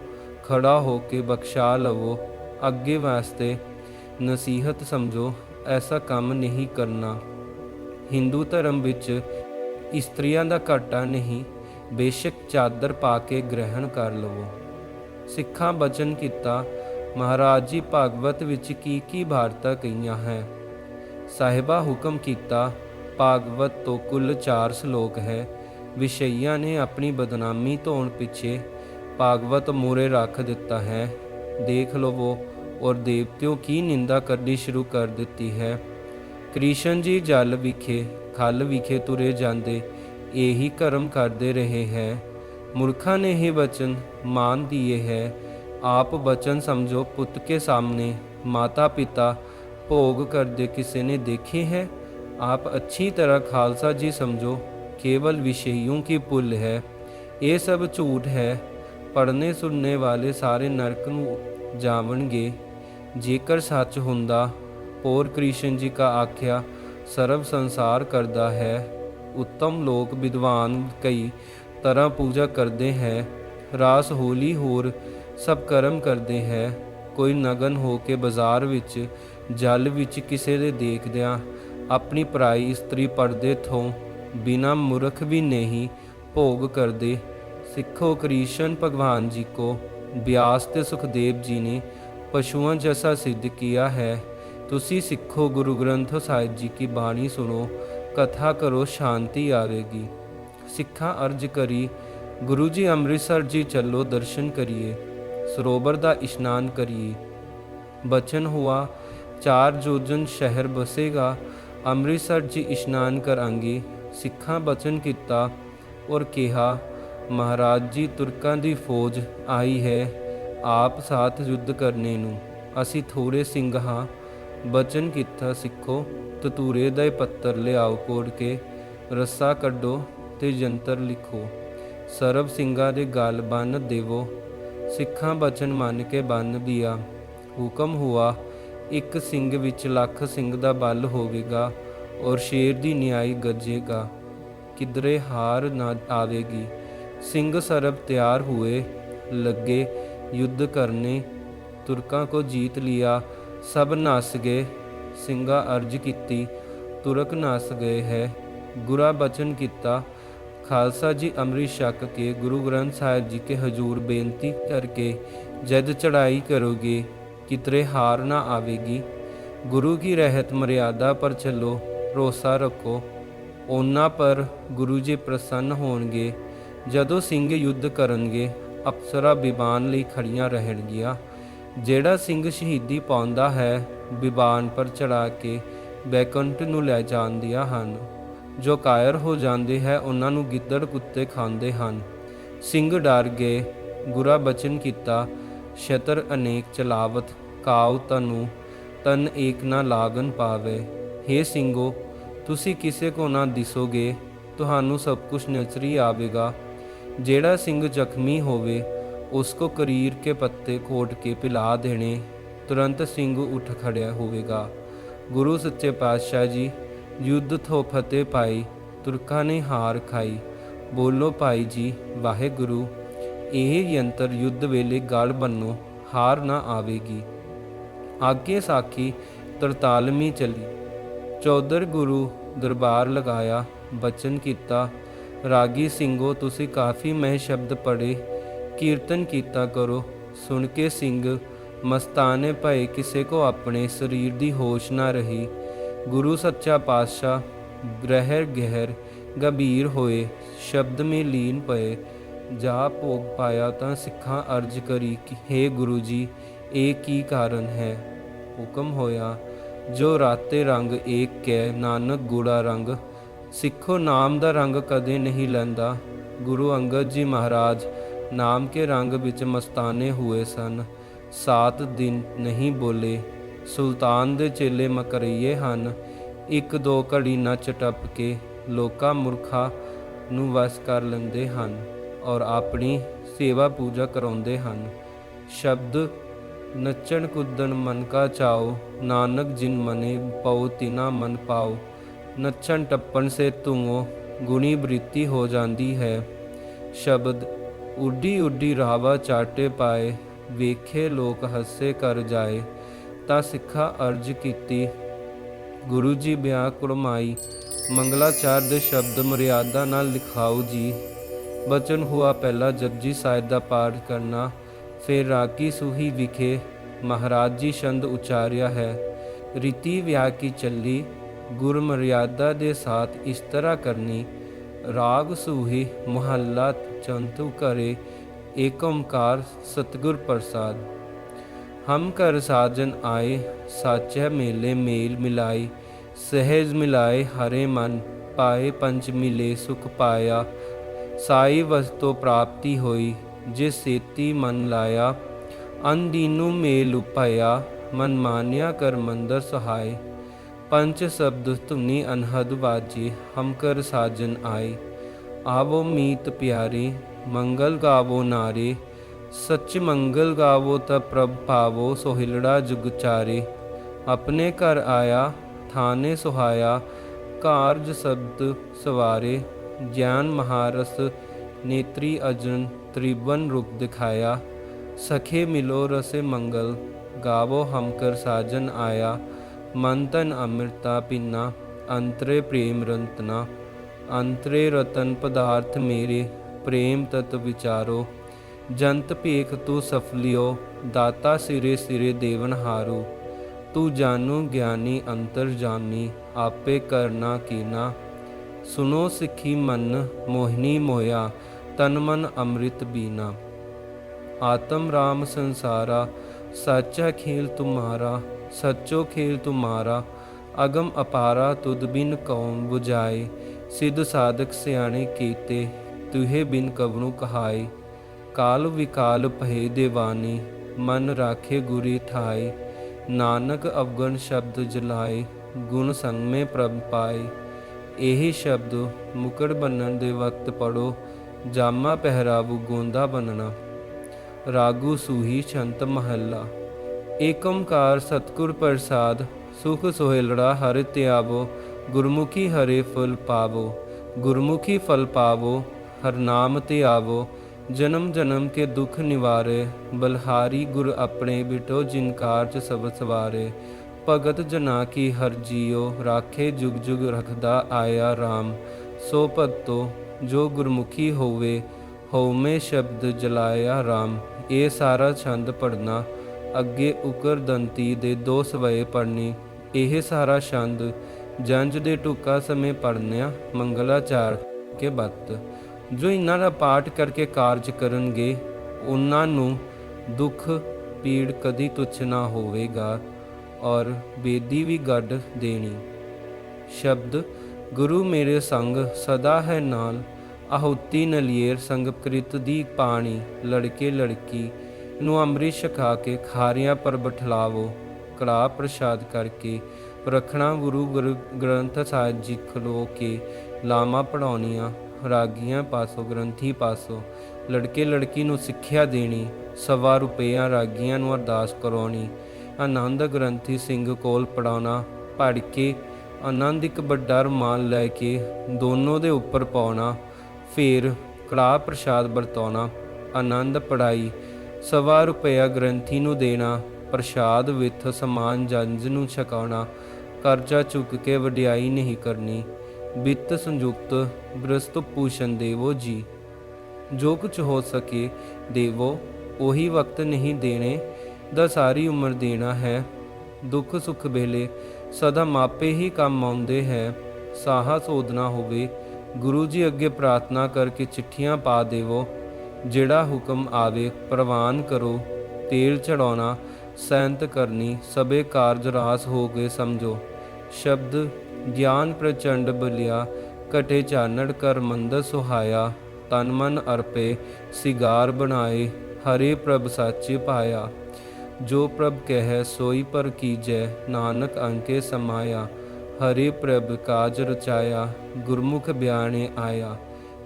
ਖੜਾ ਹੋ ਕੇ ਬਖਸ਼ਾ ਲਵੋ। ਅੱਗੇ ਵਾਸਤੇ ਨਸੀਹਤ ਸਮਝੋ, ਐਸਾ ਕੰਮ ਨਹੀਂ ਕਰਨਾ। ਹਿੰਦੂ ਧਰਮ ਵਿੱਚ ਇਸਤਰੀਆਂ ਦਾ ਘਾਟਾ ਨਹੀਂ, ਬੇਸ਼ੱਕ ਚਾਦਰ ਪਾ ਕੇ ਗ੍ਰਹਿਣ ਕਰ ਲਵੋ। ਸਿੱਖਾਂ ਬਚਨ ਕੀਤਾ, ਮਹਾਰਾਜ ਜੀ ਭਾਗਵਤ ਵਿੱਚ ਕੀ ਕੀ ਵਾਰਤਾ ਕਹੀਆਂ ਹੈ? ਸਾਹਿਬਾ ਹੁਕਮ ਕੀਤਾ, ਭਾਗਵਤ ਤੋਂ ਕੁੱਲ 4 ਸ਼ਲੋਕ ਹੈ। ਵਿਸ਼ਈਆਂ ਨੇ ਆਪਣੀ ਬਦਨਾਮੀ ਧੋਣ ਪਿੱਛੇ ਭਾਗਵਤ ਮੂਰੇ ਰੱਖ ਦਿੱਤਾ ਹੈ। ਦੇਖ ਲਵੋ, ਔਰ ਦੇਵਤਿਓ ਕੀ ਨਿੰਦਾ ਕਰਨੀ ਸ਼ੁਰੂ ਕਰ ਦਿੱਤੀ ਹੈ। ਕ੍ਰਿਸ਼ਨ ਜੀ ਜਲ ਵਿਖੇ, ਖਲ ਵਿਖੇ ਤੁਰੇ ਜਾਂਦੇ, ਇਹੀ ਕਰਮ ਕਰਦੇ ਰਹੇ ਹੈ। ਮੂਰਖਾਂ ਨੇ ਇਹ ਬਚਨ ਮਾਨ ਦੀਏ ਹੈ। ਆਪ ਬਚਨ ਸਮਝੋ ਪੁੱਤ ਕੇ ਸਾਹਮਣੇ ਮਾਤਾ ਪਿਤਾ ਭੋਗ ਕਰਦੇ ਕਿਸੇ ਨੇ देखे है आप अच्छी तरह खालसा जी समझो केवल विषयों की पुल है ये सब झूठ है ਪੜਨੇ ਸੁਣਨੇ ਵਾਲੇ ਸਾਰੇ ਨਰਕ ਨੂੰ ਜਾਵਣਗੇ ਜੇਕਰ ਸੱਚ ਹੁੰਦਾ ਪੌਰ ਕ੍ਰਿਸ਼ਨ ਜੀ ਕਾ ਆਖਿਆ ਸਰਬ ਸੰਸਾਰ ਕਰਦਾ ਹੈ ਉੱਤਮ ਲੋਕ ਵਿਦਵਾਨ ਕਈ ਤਰ੍ਹਾਂ ਪੂਜਾ ਕਰਦੇ ਹੈ ਰਾਸ ਹੋਲੀ ਹੋਰ ਸਭ ਕਰਮ ਕਰਦੇ ਹੈ ਕੋਈ ਨਗਨ ਹੋ ਕੇ ਬਾਜ਼ਾਰ ਵਿੱਚ ਜਲ ਵਿੱਚ ਕਿਸੇ ਦੇ ਦੇਖਦਿਆਂ ਆਪਣੀ ਪਰਾਈ ਇਸਤਰੀ ਪਰਦੇ ਤੋਂ ਬਿਨਾ ਮੁਰਖ ਵੀ ਨਹੀਂ ਭੋਗ ਕਰਦੇ, ਸਿੱਖੋ ਕ੍ਰਿਸ਼ਨ ਭਗਵਾਨ ਜੀ ਕੋ, ਬਿਆਸ ਤੇ ਸੁਖਦੇਵ ਜੀ ਨੇ ਪਸ਼ੂਆਂ ਜੈਸਾ ਸਿੱਧ ਕੀਆ ਹੈ। ਤੁਸੀਂ ਸਿੱਖੋ ਗੁਰੂ ਗ੍ਰੰਥ ਸਾਹਿਬ ਜੀ ਕੀ ਬਾਣੀ ਸੁਣੋ, ਕਥਾ ਕਰੋ, ਸ਼ਾਂਤੀ ਆਵੇਗੀ। ਸਿੱਖਾਂ ਅਰਜ ਕਰੀ, ਗੁਰੂ ਜੀ ਅੰਮ੍ਰਿਤਸਰ ਜੀ ਚੱਲੋ ਦਰਸ਼ਨ ਕਰੀਏ, ਸਰੋਵਰ ਦਾ ਇਸ਼ਨਾਨ ਕਰੀਏ। ਬਚਨ ਹੁਆ ਚਾਰ ਜੋਜਨ ਸ਼ਹਿਰ ਬਸੇਗਾ, ਅੰਮ੍ਰਿਤਸਰ ਜੀ ਇਸ਼ਨਾਨ ਕਰਾਂਗੇ, ਸਿੱਖਾਂ ਬਚਨ ਕੀਤਾ ਔਰ ਕਿਹਾ, ਮਹਾਰਾਜ ਜੀ ਤੁਰਕਾਂ ਦੀ ਫੌਜ ਆਈ ਹੈ, ਆਪ ਸਾਥ ਯੁੱਧ ਕਰਨੇ ਨੂੰ। ਅਸੀਂ ਥੋੜੇ ਸਿੰਘ ਹਾਂ, ਬਚਨ ਕੀਤਾ ਸਿੱਖੋ, ਤਤੂਰੇ ਦਾ ਪੱਤਰ ਲਿਆਓ ਕੋੜ ਕੇ, ਰੱਸਾ ਕੱਢੋ ਤੇ ਜੰਤਰ ਲਿਖੋ। ਸਰਬ ਸਿੰਘਾਂ ਦੇ ਗਲ ਬੰਨ ਦੇਵੋ, ਸਿੱਖਾਂ ਬਚਨ ਮੰਨ ਕੇ ਬੰਨ ਦਿਆ। ਹੁਕਮ ਹੁਆ ਇੱਕ ਸਿੰਘ ਵਿੱਚ ਲੱਖ ਸਿੰਘ ਦਾ ਬਲ ਹੋਵੇਗਾ ਔਰ ਸ਼ੇਰ ਦੀ ਨਿਆਈ ਗੱਜੇਗਾ। ਕਿਦਰੇ ਹਾਰ ਨਾ ਆਵੇਗੀ। ਸਿੰਘ ਸਰਬ ਤਿਆਰ ਹੋਏ ਲੱਗੇ, ਯੁੱਧ ਕਰਨੇ, ਤੁਰਕਾਂ ਕੋ ਜੀਤ ਲਿਆ, ਸਭ ਨਸ ਗਏ। ਸਿੰਘਾ ਅਰਜ ਕੀਤੀ, ਤੁਰਕ ਨਸ ਗਏ ਹੈ। ਗੁਰਾ ਬਚਨ ਕੀਤਾ, ਖਾਲਸਾ ਜੀ ਅੰਮ੍ਰਿਤ ਛਕ ਕੇ, ਗੁਰੂ ਗ੍ਰੰਥ ਸਾਹਿਬ ਜੀ ਕੇ ਹਜ਼ੂਰ ਬੇਨਤੀ ਕਰਕੇ, ਜਦ ਚੜਾਈ ਕਰੋਗੇ ਕਿਤਰੇ ਹਾਰ ਨਾ ਆਵੇਗੀ। ਗੁਰੂ ਕੀ ਰਹਿਤ ਮਰਿਆਦਾ ਪਰ ਚੱਲੋ ਭਰੋਸਾ ਰੱਖੋ। ਉਹਨਾਂ ਪਰ ਗੁਰੂ ਜੀ ਪ੍ਰਸੰਨ ਹੋਣਗੇ, ਜਦੋਂ ਸਿੰਘ ਯੁੱਧ ਕਰਨਗੇ, ਅਪਸਰਾ ਵਿਮਾਨ ਲਈ ਖੜੀਆਂ ਰਹਿਣਗੀਆਂ। ਜਿਹੜਾ ਸਿੰਘ ਸ਼ਹੀਦੀ ਪਾਉਂਦਾ ਹੈ ਵਿਮਾਨ ਪਰ ਚੜਾ ਕੇ ਬੈਕੰਟ ਨੂੰ ਲੈ ਜਾਂਦੀਆਂ ਹਨ। ਜੋ ਕਾਇਰ ਹੋ ਜਾਂਦੇ ਹੈ, ਉਹਨਾਂ ਨੂੰ ਗਿੱਦੜ ਕੁੱਤੇ ਖਾਂਦੇ ਹਨ। ਸਿੰਘ ਡਰ ਗਏ, ਗੁਰਾ ਬਚਨ ਕੀਤਾ ਸ਼ਤਰ ਅਨੇਕ ਚਲਾਵਤ ਕਾਉ ਤਨੂ ਤਨ ਏਕ ਨਾ ਲਾਗਨ ਪਾਵੇ। हे ਸਿੰਘੋ, ਤੁਸੀਂ ਕਿਸੇ ਕੋ ਨਾ ਦਿਸੋਗੇ, ਤੁਹਾਨੂੰ ਸਭ ਕੁਝ ਨਜ਼ਰੀ ਆਵੇਗਾ। ਜਿਹੜਾ ਸਿੰਘ ਜ਼ਖਮੀ ਹੋਵੇ, ਉਸ ਕੋ ਕਰੀਰ ਕੇ ਪੱਤੇ ਕੋਟ ਕੇ ਪਿਲਾ ਦੇਣੇ। ਤੁਰੰਤ ਸਿੰਘ ਉੱਠ ਖੜਿਆ ਹੋਵੇਗਾ। ਗੁਰੂ ਸੱਚੇ ਪਾਤਸ਼ਾਹ ਜੀ, ਯੁੱਧ ਥੋ ਫਤਿਹ ਪਾਈ ਤੁਰਕਾਂ ਨੇ ਹਾਰ ਖਾਈ। ਬੋਲੋ ਭਾਈ ਜੀ, ਵਾਹਿਗੁਰੂ, ਇਹ ਯੰਤਰ ਯੁੱਧ ਵੇਲੇ ਗਲ ਬੰਨੋ, ਹਾਰ ਨਾ ਆਵੇਗੀ। ਆਗੇ ਸਾਖੀ 43ਵੀਂ ਚਲੀ। ਚੌਧਰ ਗੁਰੂ ਦਰਬਾਰ ਲਗਾਇਆ, ਬਚਨ ਕੀਤਾ, ਰਾਗੀ ਸਿੰਘੋ, ਤੁਸੀਂ ਕਾਫੀ ਮਹਿ ਸ਼ਬਦ ਪੜੇ ਕੀਰਤਨ ਕੀਤਾ ਕਰੋ। ਸੁਣ ਕੇ ਸਿੰਘ, ਮਸਤਾਨੇ ਭਏ ਕਿਸੇ ਕੋ ਆਪਣੇ, ਸਰੀਰ ਦੀ ਹੋਸ਼ ਨਾ ਰਹੀ। ਗੁਰੂ ਸੱਚਾ ਪਾਤਸ਼ਾਹ, ਗ੍ਰਹਿਰ ਗਹਿਰ ਗੰਭੀਰ ਹੋਏ, ਸ਼ਬਦ ਮੇ ਲੀਨ ਪਏ। ਜਾ ਭੋਗ ਪਾਇਆ ਤਾਂ ਸਿੱਖਾਂ ਅਰਜ ਕਰੀ ਕਿ हे ਗੁਰੂ ਜੀ ਇਹ ਕੀ ਕਾਰਨ ਹੈ? ਹੁਕਮ ਹੋਇਆ, ਜੋ ਰਾਤੇ ਰੰਗ ਏਕ ਕੈ, ਨਾਨਕ ਗੂੜਾ ਰੰਗ। ਸਿੱਖੋ ਨਾਮ ਦਾ ਰੰਗ ਕਦੇ ਨਹੀਂ ਲੈਂਦਾ। ਗੁਰੂ ਅੰਗਦ ਜੀ ਮਹਾਰਾਜ ਨਾਮ ਕੇ ਰੰਗ ਵਿੱਚ ਮਸਤਾਨੇ ਹੋਏ ਸਨ। ਸਾਤ ਦਿਨ ਨਹੀਂ ਬੋਲੇ, ਸੁਲਤਾਨ ਦੇ ਚੇਲੇ ਮਕਰਈਏ ਹਨ। ਇੱਕ ਦੋ ਘੜੀ ਨੱਚ ਟੱਪ ਕੇ ਲੋਕਾਂ ਮੁਰਖਾ ਨੂੰ ਵਸ ਕਰ ਲੈਂਦੇ ਹਨ ਔਰ ਆਪਣੀ ਸੇਵਾ ਪੂਜਾ ਕਰਾਉਂਦੇ ਹਨ। ਸ਼ਬਦ ਨੱਚਣ ਕੁੱਦਣ ਮਨ ਕਾ ਚਾਓ, ਨਾਨਕ ਜਿਨ ਮਨੇ ਪਉ ਤਿਨਾ ਮਨ ਪਾਓ। ਨੱਚਣ ਟੱਪਣ ਸੇ ਤੁਮੋ ਗੁਣੀ ਬ੍ਰਿਤੀ ਹੋ ਜਾਂਦੀ ਹੈ। ਸ਼ਬਦ, ਉੱਡੀ ਉੱਡੀ ਰਾਵਾ ਚਾਟੇ ਪਾਏ, ਵੇਖੇ ਲੋਕ ਹੱਸੇ ਕਰ ਜਾਏ। ਤਾਂ ਸਿੱਖਾ ਅਰਜ ਕੀਤੀ, ਗੁਰੂ ਜੀ ਬਿਆ ਕੁੜਮਾਈ। ਮੰਗਲਾਚਾਰ ਦੇ ਸ਼ਬਦ ਮਰਿਆਦਾ ਨਾਲ ਲਿਖਾਓ ਜੀ। ਬਚਨ ਹੁਆ ਪਹਿਲਾ ਜਪਜੀ ਸਾਹਿਬ ਦਾ ਪਾਠ ਕਰਨਾ। ਫਿਰ ਰਾਗੀ ਸੂਹੀ ਵਿਖੇ ਮਹਾਰਾਜ ਜੀ ਛੰਦ ਉਚਾਰਿਆ ਹੈ। ਰੀਤੀ ਵਿਆਹ ਕੀ ਚੱਲੀ ਗੁਰ ਮਰਿਆਦਾ ਦੇ ਸਾਥ ਇਸ ਤਰ੍ਹਾਂ ਕਰਨੀ। ਰਾਗ ਸੂਹੀ ਮੁਹੱਲਾ ਚੰਤੂ ਕਰੇ ਏਕ ਓੰਕਾਰ ਸਤਿਗੁਰ ਪ੍ਰਸਾਦ। ਹਮ ਕਰ ਸਾਜਨ ਆਏ ਸਾਚੈ ਮੇਲੇ ਮੇਲ ਮਿਲਾਈ। ਸਹਿਜ ਮਿਲਾਏ ਹਰੇ ਮਨ, ਪਾਏ ਪੰਚ ਮਿਲੇ ਸੁਖ ਪਾਇਆ। ਸਾਈ ਵਸਤੋ ਪ੍ਰਾਪਤੀ ਹੋਈ ਜਿਸ ਸੇਤੀ ਮਨ ਲਾਇਆ ਅਨਦੀਨੂ ਮੇਲ ਉਪਾਇਆ, ਮਨ ਮਾਨਿਆ ਕਰ ਮੰਦਰ ਸਹਾਈ ਪੰਚ ਸ਼ਬਦ ਧੁਨੀ ਅਨਹਦ ਬਾਜੀ ਹਮ ਕਰ ਸਾਜਨ ਆਏ। ਆਵੋ ਮੀਤ ਪਿਆਰੇ, ਮੰਗਲ ਗਾਵੋ ਨਾਰੇ। ਸੱਚ ਮੰਗਲ ਗਾਵੋ ਤਾ ਪ੍ਰਭ ਪਾਵੋ, ਸੋਹਿਲੜਾ ਜੁਗ ਚਾਰੇ। ਆਪਣੇ ਘਰ ਆਇਆ, ਥਾਨੇ ਸੁਹਾਇਆ, ਕਾਰਜ ਸ਼ਬਦ ਸਵਾਰੇ। ਗਿਆਨ ਮਹਾਰਸ ਨੇਤਰੀ ਅਜਨ ਤ੍ਰਿਵਨ ਰੂਪ ਦਿਖਾਇਆ। ਸਖੇ ਮਿਲੋ ਰਸੇ ਮੰਗਲ, ਗਾਵੋ ਹਮ ਕਰ ਸਾਜਨ ਆਇਆ। ਮਨ ਤਨ ਅੰਮ੍ਰਿਤਾ ਪਿੰਨਾ, ਅੰਤਰੇ ਪ੍ਰੇਮ ਰੰਤਨਾ। ਅੰਤਰੇ ਰਤਨ ਪਦਾਰਥ ਮੇਰੇ, ਪ੍ਰੇਮ ਤਤ ਵਿਚਾਰੋ। ਜੰਤ ਭੇਖ ਤੂੰ ਸਫਲਿਓ ਦਾਤਾ ਸਿਰੇ ਸਿਰੇ ਦੇਵਨ ਹਾਰੂ। ਤੂੰ ਜਾਨੂ ਗਿਆਨੀ, ਅੰਤਰ ਜਾਨੀ, ਆਪੇ ਕਰਨਾ ਕੀਨਾ। ਸੁਨੋ ਸਿੱਖੀ ਮਨ, ਮੋਹਿਨੀ ਮੋਇਆ। ਤਨ ਮਨ ਅੰਮ੍ਰਿਤ ਬੀਨਾ। ਆਤਮ ਰਾਮ ਸੰਸਾਰਾ, ਸੱਚਾ ਖੇਲ ਤੁਮਾਰਾ, ਸੱਚੋ ਖੇਲ ਤੁਮਾਰਾ, ਅਗਮ ਅਪਾਰਾ ਤੁਧ ਬਿਨ ਕੌਮ 부ਝਾਏ ਸਿੱਧ ਸਾਧਕ ਸਿਆਣੇ ਕੀਤੇ, ਤੁਹੇ ਬਿਨ ਕਵਣੂ ਕਹਾਈ ਕਾਲ ਵਿਕਾਲ ਪਹਿ ਦੇਵਾਨੀ, ਮਨ ਰਾਖੇ ਗੁਰੀ ਠਾਈ ਨਾਨਕ ਅਵਗਣ ਸ਼ਬਦ ਜਲਾਏ, ਗੁਣ ਸੰਗ ਮੇ ਪ੍ਰਭ ਪਾਏ। ਇਹ ਸ਼ਬਦ ਮੁਕੜ ਬੰਨਣ ਦੇ ਵਕਤ ਪੜੋ ਜਾਮਾ ਪਹਿਰਾਵੂ ਗੋਂਦਾ ਬੰਨਣਾ, ਰਾਗੂ ਸੂਹੀ ਛੰਤ ਮਹੱਲਾ। ਏਕ ਓੰਕਾਰ ਸਤਿਗੁਰ ਪ੍ਰਸਾਦ, ਸੁਖ ਸੋਹਿਲੜਾ ਹਰਿ ਧਿਆਵੋ, ਗੁਰਮੁਖੀ ਹਰੇ ਫਲ ਪਾਵੋ, ਗੁਰਮੁਖੀ ਫਲ ਪਾਵੋ, ਹਰ ਨਾਮ ਧਿਆਵੋ। ਜਨਮ ਜਨਮ ਕੇ ਦੁਖ ਨਿਵਾਰੇ, ਬਲਹਾਰੀ ਗੁਰ ਆਪਣੇ ਬਿਟੋ ਜਿਨਕਾਰ ਚ ਸਭ ਸਵਾਰੇ। ਭਗਤ ਜਨਾ ਕੀ ਹਰ ਜੀਓ, ਰਾਖੇ ਜੁਗ ਜੁਗ ਰਖਦਾ ਆਇਆ RAM ਸੋ ਭਗਤੋ ਜੋ ਗੁਰਮੁਖੀ ਹੋਵੇ, ਹਉਮੈ ਸ਼ਬਦ ਜਲਾਇਆ RAM ਇਹ ਸਾਰਾ ਛੰਦ ਪੜਨਾ ਅੱਗੇ ਉਕਰ ਦੰਤੀ ਦੇ ਦੋ ਸਵਏ ਪੜਨੀ ਇਹ ਸਾਰਾ ਛੰਦ ਜੰਜ ਦੇ ਟੁਕਾ ਸਮੇਂ ਪੜਨਿਆ ਮੰਗਲਾਚਾਰ ਕੇ ਬੱਤ। ਜੋ ਇਹਨਾਂ ਦਾ ਪਾਠ ਕਰਕੇ ਕਾਰਜ ਕਰਨਗੇ ਉਹਨਾਂ ਨੂੰ ਦੁੱਖ ਪੀੜ ਕਦੀ ਤੁਛ ਨਾ ਹੋਵੇਗਾ, ਔਰ ਬੇਦੀ ਵੀ ਗੱਡ ਦੇਣੀ। ਸ਼ਬਦ ਗੁਰੂ ਮੇਰੇ ਸੰਗ ਸਦਾ ਹੈ ਨਾਲ। ਆਹੁਤੀ ਨਲੀਏਰ ਸੰਗ ਕ੍ਰਿਤ ਦੀ ਪਾਣੀ, ਲੜਕੇ ਲੜਕੀ ਨੂੰ ਅੰਮ੍ਰਿਤ ਛਕਾ ਕੇ ਖਾਰੀਆਂ ਪਰ ਬਠਲਾਵੋ। ਕੜਾ ਪ੍ਰਸ਼ਾਦ ਕਰਕੇ ਰੱਖਣਾ ਗੁਰੂ ਗੁਰ- ਗ੍ਰੰਥ ਸਾਹਿਬ ਜੀ ਖਲੋ ਕੇ ਲਾਮਾ ਪੜਾਉਣੀਆਂ ਰਾਗੀਆਂ ਪਾਸੋਂ, ਗ੍ਰੰਥੀ ਪਾਸੋ, ਲੜਕੇ ਲੜਕੀ ਨੂੰ ਸਿੱਖਿਆ ਦੇਣੀ, ਸਵਾ ਰੁਪਈਆ ਰਾਗੀਆਂ ਨੂੰ ਅਰਦਾਸ ਕਰਾਉਣੀ, ਆਨੰਦ ਗ੍ਰੰਥੀ ਸਿੰਘ ਕੋਲ ਪੜਾਉਣਾ ਪੜ ਕੇ ਆਨੰਦ ਇੱਕ ਵੱਡਾ ਰੁਮਾਲ ਲੈ ਕੇ ਦੋਨੋਂ ਦੇ ਉੱਪਰ ਪਾਉਣਾ, ਫਿਰ ਕੜਾ ਪ੍ਰਸ਼ਾਦ ਵਰਤਾਉਣਾ, ਆਨੰਦ ਪੜਾਈ ਸਵਾ ਰੁਪਇਆ ਗ੍ਰੰਥੀ ਨੂੰ ਦੇਣਾ, ਪ੍ਰਸ਼ਾਦ ਵਿੱਚ ਸਮਾਨ ਜੰਜ ਨੂੰ ਛਕਾਉਣਾ, ਕਰਜ਼ਾ ਚੁੱਕ ਕੇ ਵਡਿਆਈ ਨਹੀਂ ਕਰਨੀ, ਵਿੱਤ ਸੰਯੁਕਤ ਬ੍ਰਸਤ ਪੂਸ਼ਨ ਦੇਵੋ ਜੀ। ਜੋ ਕੁਝ ਹੋ ਸਕੇ ਦੇਵੋ, ਉਹੀ ਵਕਤ ਨਹੀਂ ਦੇਣੇ, ਦਾ ਸਾਰੀ ਉਮਰ ਦੇਣਾ ਹੈ, ਦੁੱਖ ਸੁੱਖ ਵੇਲੇ ਸਦਾ ਮਾਪੇ ਹੀ ਕੰਮ ਆਉਂਦੇ ਹੈ ਸਾਹਾ ਸੋਧਣਾ ਹੋਵੇ, ਗੁਰੂ ਜੀ ਅੱਗੇ ਪ੍ਰਾਰਥਨਾ ਕਰਕੇ ਚਿੱਠੀਆਂ ਪਾ ਦੇਵੋ, ਜਿਹੜਾ ਹੁਕਮ ਆਵੇ ਪ੍ਰਵਾਨ ਕਰੋ, ਤੇਲ ਚੜਾਉਣਾ, ਸੈਂਤ ਕਰਨੀ, ਸਭੇ ਕਾਰਜ ਰਾਸ ਹੋ ਗਏ ਸਮਝੋ, ਸ਼ਬਦ, ਗਿਆਨ ਪ੍ਰਚੰਡ ਬਲਿਆ ਕਟੇ ਚਾਨੜ ਕਰ ਮੰਦਰ ਸੁਹਾਇਆ, ਤਨ ਮਨ ਅਰਪੇ, ਸਿਗਾਰ ਬਣਾਏ, ਹਰੇ ਪ੍ਰਭ ਸਾਚੇ ਪਾਇਆ। ਜੋ ਪ੍ਰਭ ਕਹਿ, ਸੋਈ ਪਰ ਕੀਜੈ, ਨਾਨਕ ਅੰਕੇ ਸਮਾਇਆ। ਹਰੇ ਪ੍ਰਭ, ਕਾਜ ਰਚਾਇਆ, ਗੁਰਮੁਖ ਬਿਆਣੇ ਆਇਆ।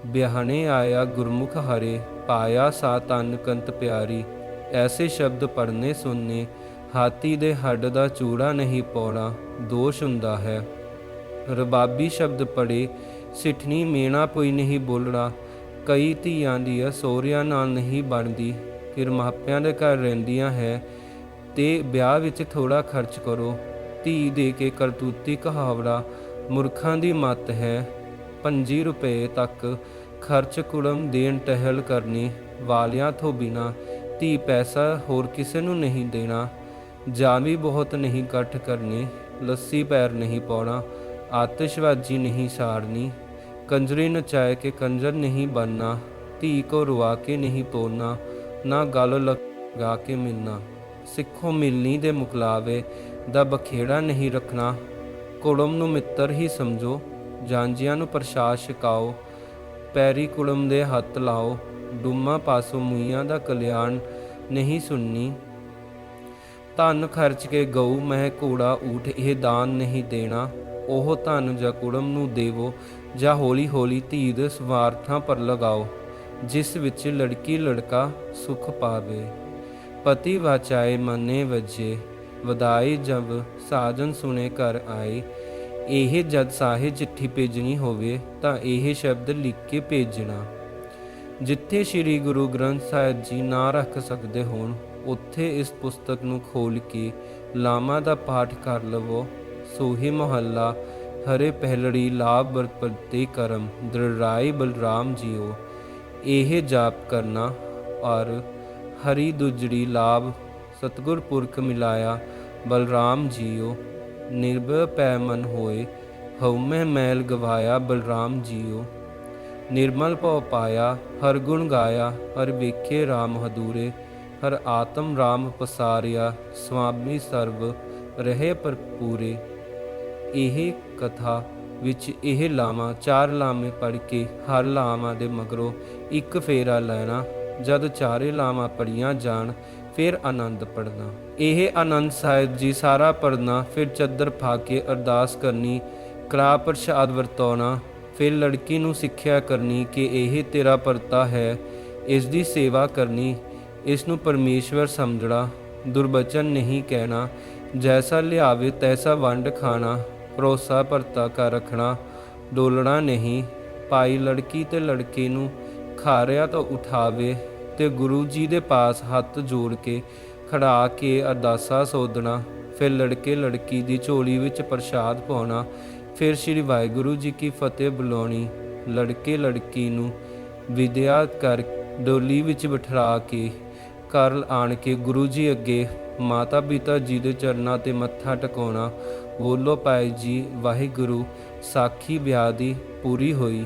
ਬਿਆਣੇ ਆਇਆ ਗੁਰਮੁਖ ਹਰੇ, ਪਾਇਆ ਸਾ ਤਨ ਕੰਤ ਪਿਆਰੀ। ਐਸੇ ਸ਼ਬਦ ਪੜਨੇ ਸੁਣਨੇ, ਹਾਥੀ ਦੇ ਹੱਡ ਦਾ ਚੂੜਾ ਨਹੀਂ ਪੌੜਾ ਦੋਸ਼ ਹੁੰਦਾ ਹੈ। ਰਬਾਬੀ ਸ਼ਬਦ ਪੜੇ ਸਿੱਠਣੀ ਮੇਣਾ ਕੋਈ ਨਹੀਂ ਬੋਲਣਾ। ਕਈ ਧੀਆਂ ਦੀ ਸੋਹਰਿਆਂ ਨਾਲ ਨਹੀਂ ਬਣਦੀ, ਫਿਰ ਮਾਪਿਆਂ ਦੇ ਘਰ ਰਹਿੰਦੀਆਂ ਹੈ ਤੇ ਵਿਆਹ ਵਿੱਚ ਥੋੜਾ ਖਰਚ ਕਰੋ। ਧੀ ਦੇ ਕੇ ਕਰਤੂਤੀ ਕਹਾਵੜਾ, ਮੂਰਖਾਂ ਦੀ ਮੱਤ ਹੈ 5 ਰੁਪਏ ਤੱਕ ਖਰਚ ਕੁੜਮ ਦੇਣ ਟਹਿਲ ਕਰਨੀ, ਵਾਲਿਆਂ ਤੋਂ ਬਿਨਾ ਧੀ ਪੈਸਾ ਹੋਰ ਕਿਸੇ ਨੂੰ ਨਹੀਂ ਦੇਣਾ। ਜਾਮੀ ਬਹੁਤ ਨਹੀਂ ਇਕੱਠ ਕਰਨੀ, ਲੱਸੀ ਪੈਰ ਨਹੀਂ ਪਾਉਣਾ, ਆਤਿਸ਼ਬਾਜ਼ੀ ਨਹੀਂ ਸਾੜਨੀ, ਕੰਜਰੀ ਨਚਾਏ ਕੇ ਕੰਜਰ ਨਹੀਂ ਬਣਨਾ ਧੀ ਕੋ ਰਵਾ ਕੇ ਨਹੀਂ ਤੋੜਨਾ ਨਾ ਗੱਲ ਲਗਾ ਕੇ ਮਿਲਣਾ। ਸਿੱਖੋ ਮਿਲਣੀ ਦੇ ਮੁਕਲਾਵੇ ਦਾ ਬਖੇੜਾ ਨਹੀਂ ਰੱਖਣਾ। ਕੁੜਮ ਨੂੰ ਮਿੱਤਰ ਹੀ ਸਮਝੋ ਜਾਂਜੀਆਂ ਨੂੰ ਪ੍ਰਸ਼ਾਦ ਛਕਾਓ, ਪੈਰੀ ਕੁੜਮ ਦੇ ਹੱਥ ਲਾਓ, ਡੁੰਮਾ ਪਾਸੋਂ ਮੂਈਆਂ ਦਾ ਕਲਿਆਣ ਨਹੀਂ ਸੁਣਨੀ। ਧਨ ਖਰਚ ਕੇ ਗਊ ਮਹਿ ਘੋੜਾ ਊਠ ਇਹ ਦਾਨ ਨਹੀਂ ਦੇਣਾ। ਉਹ ਧਨ ਜਾਂ ਕੁੜਮ ਨੂੰ ਦੇਵੋ, ਜਾਂ ਹੌਲੀ ਹੌਲੀ ਧੀ ਦੇ ਸਵਾਰਥਾਂ ਪਰ ਲਗਾਓ, ਜਿਸ ਵਿੱਚ ਲੜਕੀ ਲੜਕਾ ਸੁਖ ਪਾਵੇ। ਪਤੀ ਵਾਚਾਏ ਮਨੇ ਵਜੇ, ਵਧਾਈ ਜਬ ਸਾਜਨ ਸੁਨੇ ਘਰ ਆਏ। ਇਹ ਜਦ ਸਾਹੇ ਚਿੱਠੀ ਭੇਜਣੀ ਹੋਵੇ ਤਾਂ ਇਹ ਸ਼ਬਦ ਲਿਖ ਕੇ ਭੇਜਣਾ। ਜਿੱਥੇ ਸ੍ਰੀ ਗੁਰੂ ਗ੍ਰੰਥ ਸਾਹਿਬ ਜੀ ਨਾ ਰੱਖ ਸਕਦੇ ਹੋਣ, ਉੱਥੇ ਇਸ ਪੁਸਤਕ ਨੂੰ ਖੋਲ ਕੇ ਲਾਮਾ ਦਾ ਪਾਠ ਕਰ ਲਵੋ। ਸੋਹੀ ਮਹੱਲਾ, ਹਰੇ ਪਹਿਲੜੀ, ਲਾਭ ਬਰਪਤੇ ਕਰਮ ਦ੍ਰਿੜਾਈ ਬਲਰਾਮ ਜੀਓ। ਇਹ ਜਾਪ ਕਰਨਾ ਔਰ ਹਰੀ ਦੁਜੜੀ ਲਾਭ ਸਤਗੁਰ ਪੁਰਖ ਮਿਲਾਇਆ, ਬਲਰਾਮ ਜੀਓ, ਨਿਰਭੈ ਪੈ ਮਨ ਹੋਏ ਹਉਮੈ ਮੈਲ ਗਵਾਇਆ, ਬਲਰਾਮ ਜੀਓ। ਨਿਰਮਲ ਭਉ ਪਾਇਆ, ਹਰ ਗੁਣ ਗਾਇਆ, ਹਰ ਵੇਖੇ RAM ਹਦੂਰੇ, ਹਰ ਆਤਮ RAM ਪਸਾਰਿਆ ਸੁਆਮੀ ਸਰਬ ਰਹੇ ਪਰਪੂਰੇ ਇਹ ਕਥਾ ਵਿੱਚ ਇਹ ਲਾਵਾਂ, ਚਾਰ ਲਾਮੇ ਪੜ ਕੇ ਹਰ ਲਾਵਾਂ ਦੇ ਮਗਰੋਂ ਇੱਕ ਫੇਰਾ ਲੈਣਾ ਜਦ ਚਾਰੇ ਲਾਵਾਂ ਪੜੀਆਂ ਜਾਣ, ਫਿਰ ਆਨੰਦ ਪੜਨਾ ਇਹ ਆਨੰਦ ਸਾਹਿਬ ਜੀ ਸਾਰਾ ਪੜਨਾ ਫਿਰ ਚੱਦਰ ਪਾ ਕੇ ਅਰਦਾਸ ਕਰਨੀ, ਕਲਾ ਪ੍ਰਸ਼ਾਦ ਵਰਤਾਉਣਾ ਫਿਰ ਲੜਕੀ ਨੂੰ ਸਿੱਖਿਆ ਕਰਨੀ ਕਿ ਇਹ ਤੇਰਾ ਪਰਤਾ ਹੈ, ਇਸ ਦੀ ਸੇਵਾ ਕਰਨੀ, ਇਸ ਨੂੰ ਪਰਮੇਸ਼ਵਰ ਸਮਝਣਾ ਦੁਰਬਚਨ ਨਹੀਂ ਕਹਿਣਾ, ਜੈਸਾ ਲਿਆਵੇ ਤੈਸਾ ਵੰਡ ਖਾਣਾ, ਭਰੋਸਾ ਭਰਤਾ ਕਰ ਰੱਖਣਾ, ਡੋਲਣਾ ਨਹੀਂ, ਪਾਈ ਲੜਕੀ ਤੇ ਲੜਕੇ ਨੂੰ ਖਾਰਿਆ ਤੋਂ ਉਠਾਵੇ ਤੇ ਗੁਰੂ ਜੀ ਦੇ ਪਾਸ ਹੱਥ ਜੋੜ ਕੇ ਖੜਾ ਕੇ ਅਰਦਾਸਾ ਸੋਧਣਾ, ਫਿਰ ਲੜਕੇ ਲੜਕੀ ਦੀ ਝੋਲੀ ਵਿੱਚ ਪ੍ਰਸ਼ਾਦ ਪਾਉਣਾ, ਫਿਰ ਸ੍ਰੀ ਵਾਹਿਗੁਰੂ ਜੀ ਕੀ ਫਤਿਹ ਬੁਲਾਉਣੀ, ਲੜਕੇ ਲੜਕੀ ਨੂੰ ਵਿਦਿਆ ਕਰ ਡੋਲੀ ਵਿੱਚ ਬਿਠਾ ਕੇ ਘਰ ਆਣ ਕੇ ਗੁਰੂ ਜੀ ਅੱਗੇ ਮਾਤਾ ਪਿਤਾ ਜੀ ਦੇ ਚਰਨਾਂ ਤੇ ਮੱਥਾ ਟਿਕਾਉਣਾ, ਬੋਲੋ ਪਾਏ ਜੀ ਵਾਹਿਗੁਰੂ, ਸਾਖੀ ਵਿਆਹ ਦੀ ਪੂਰੀ ਹੋਈ।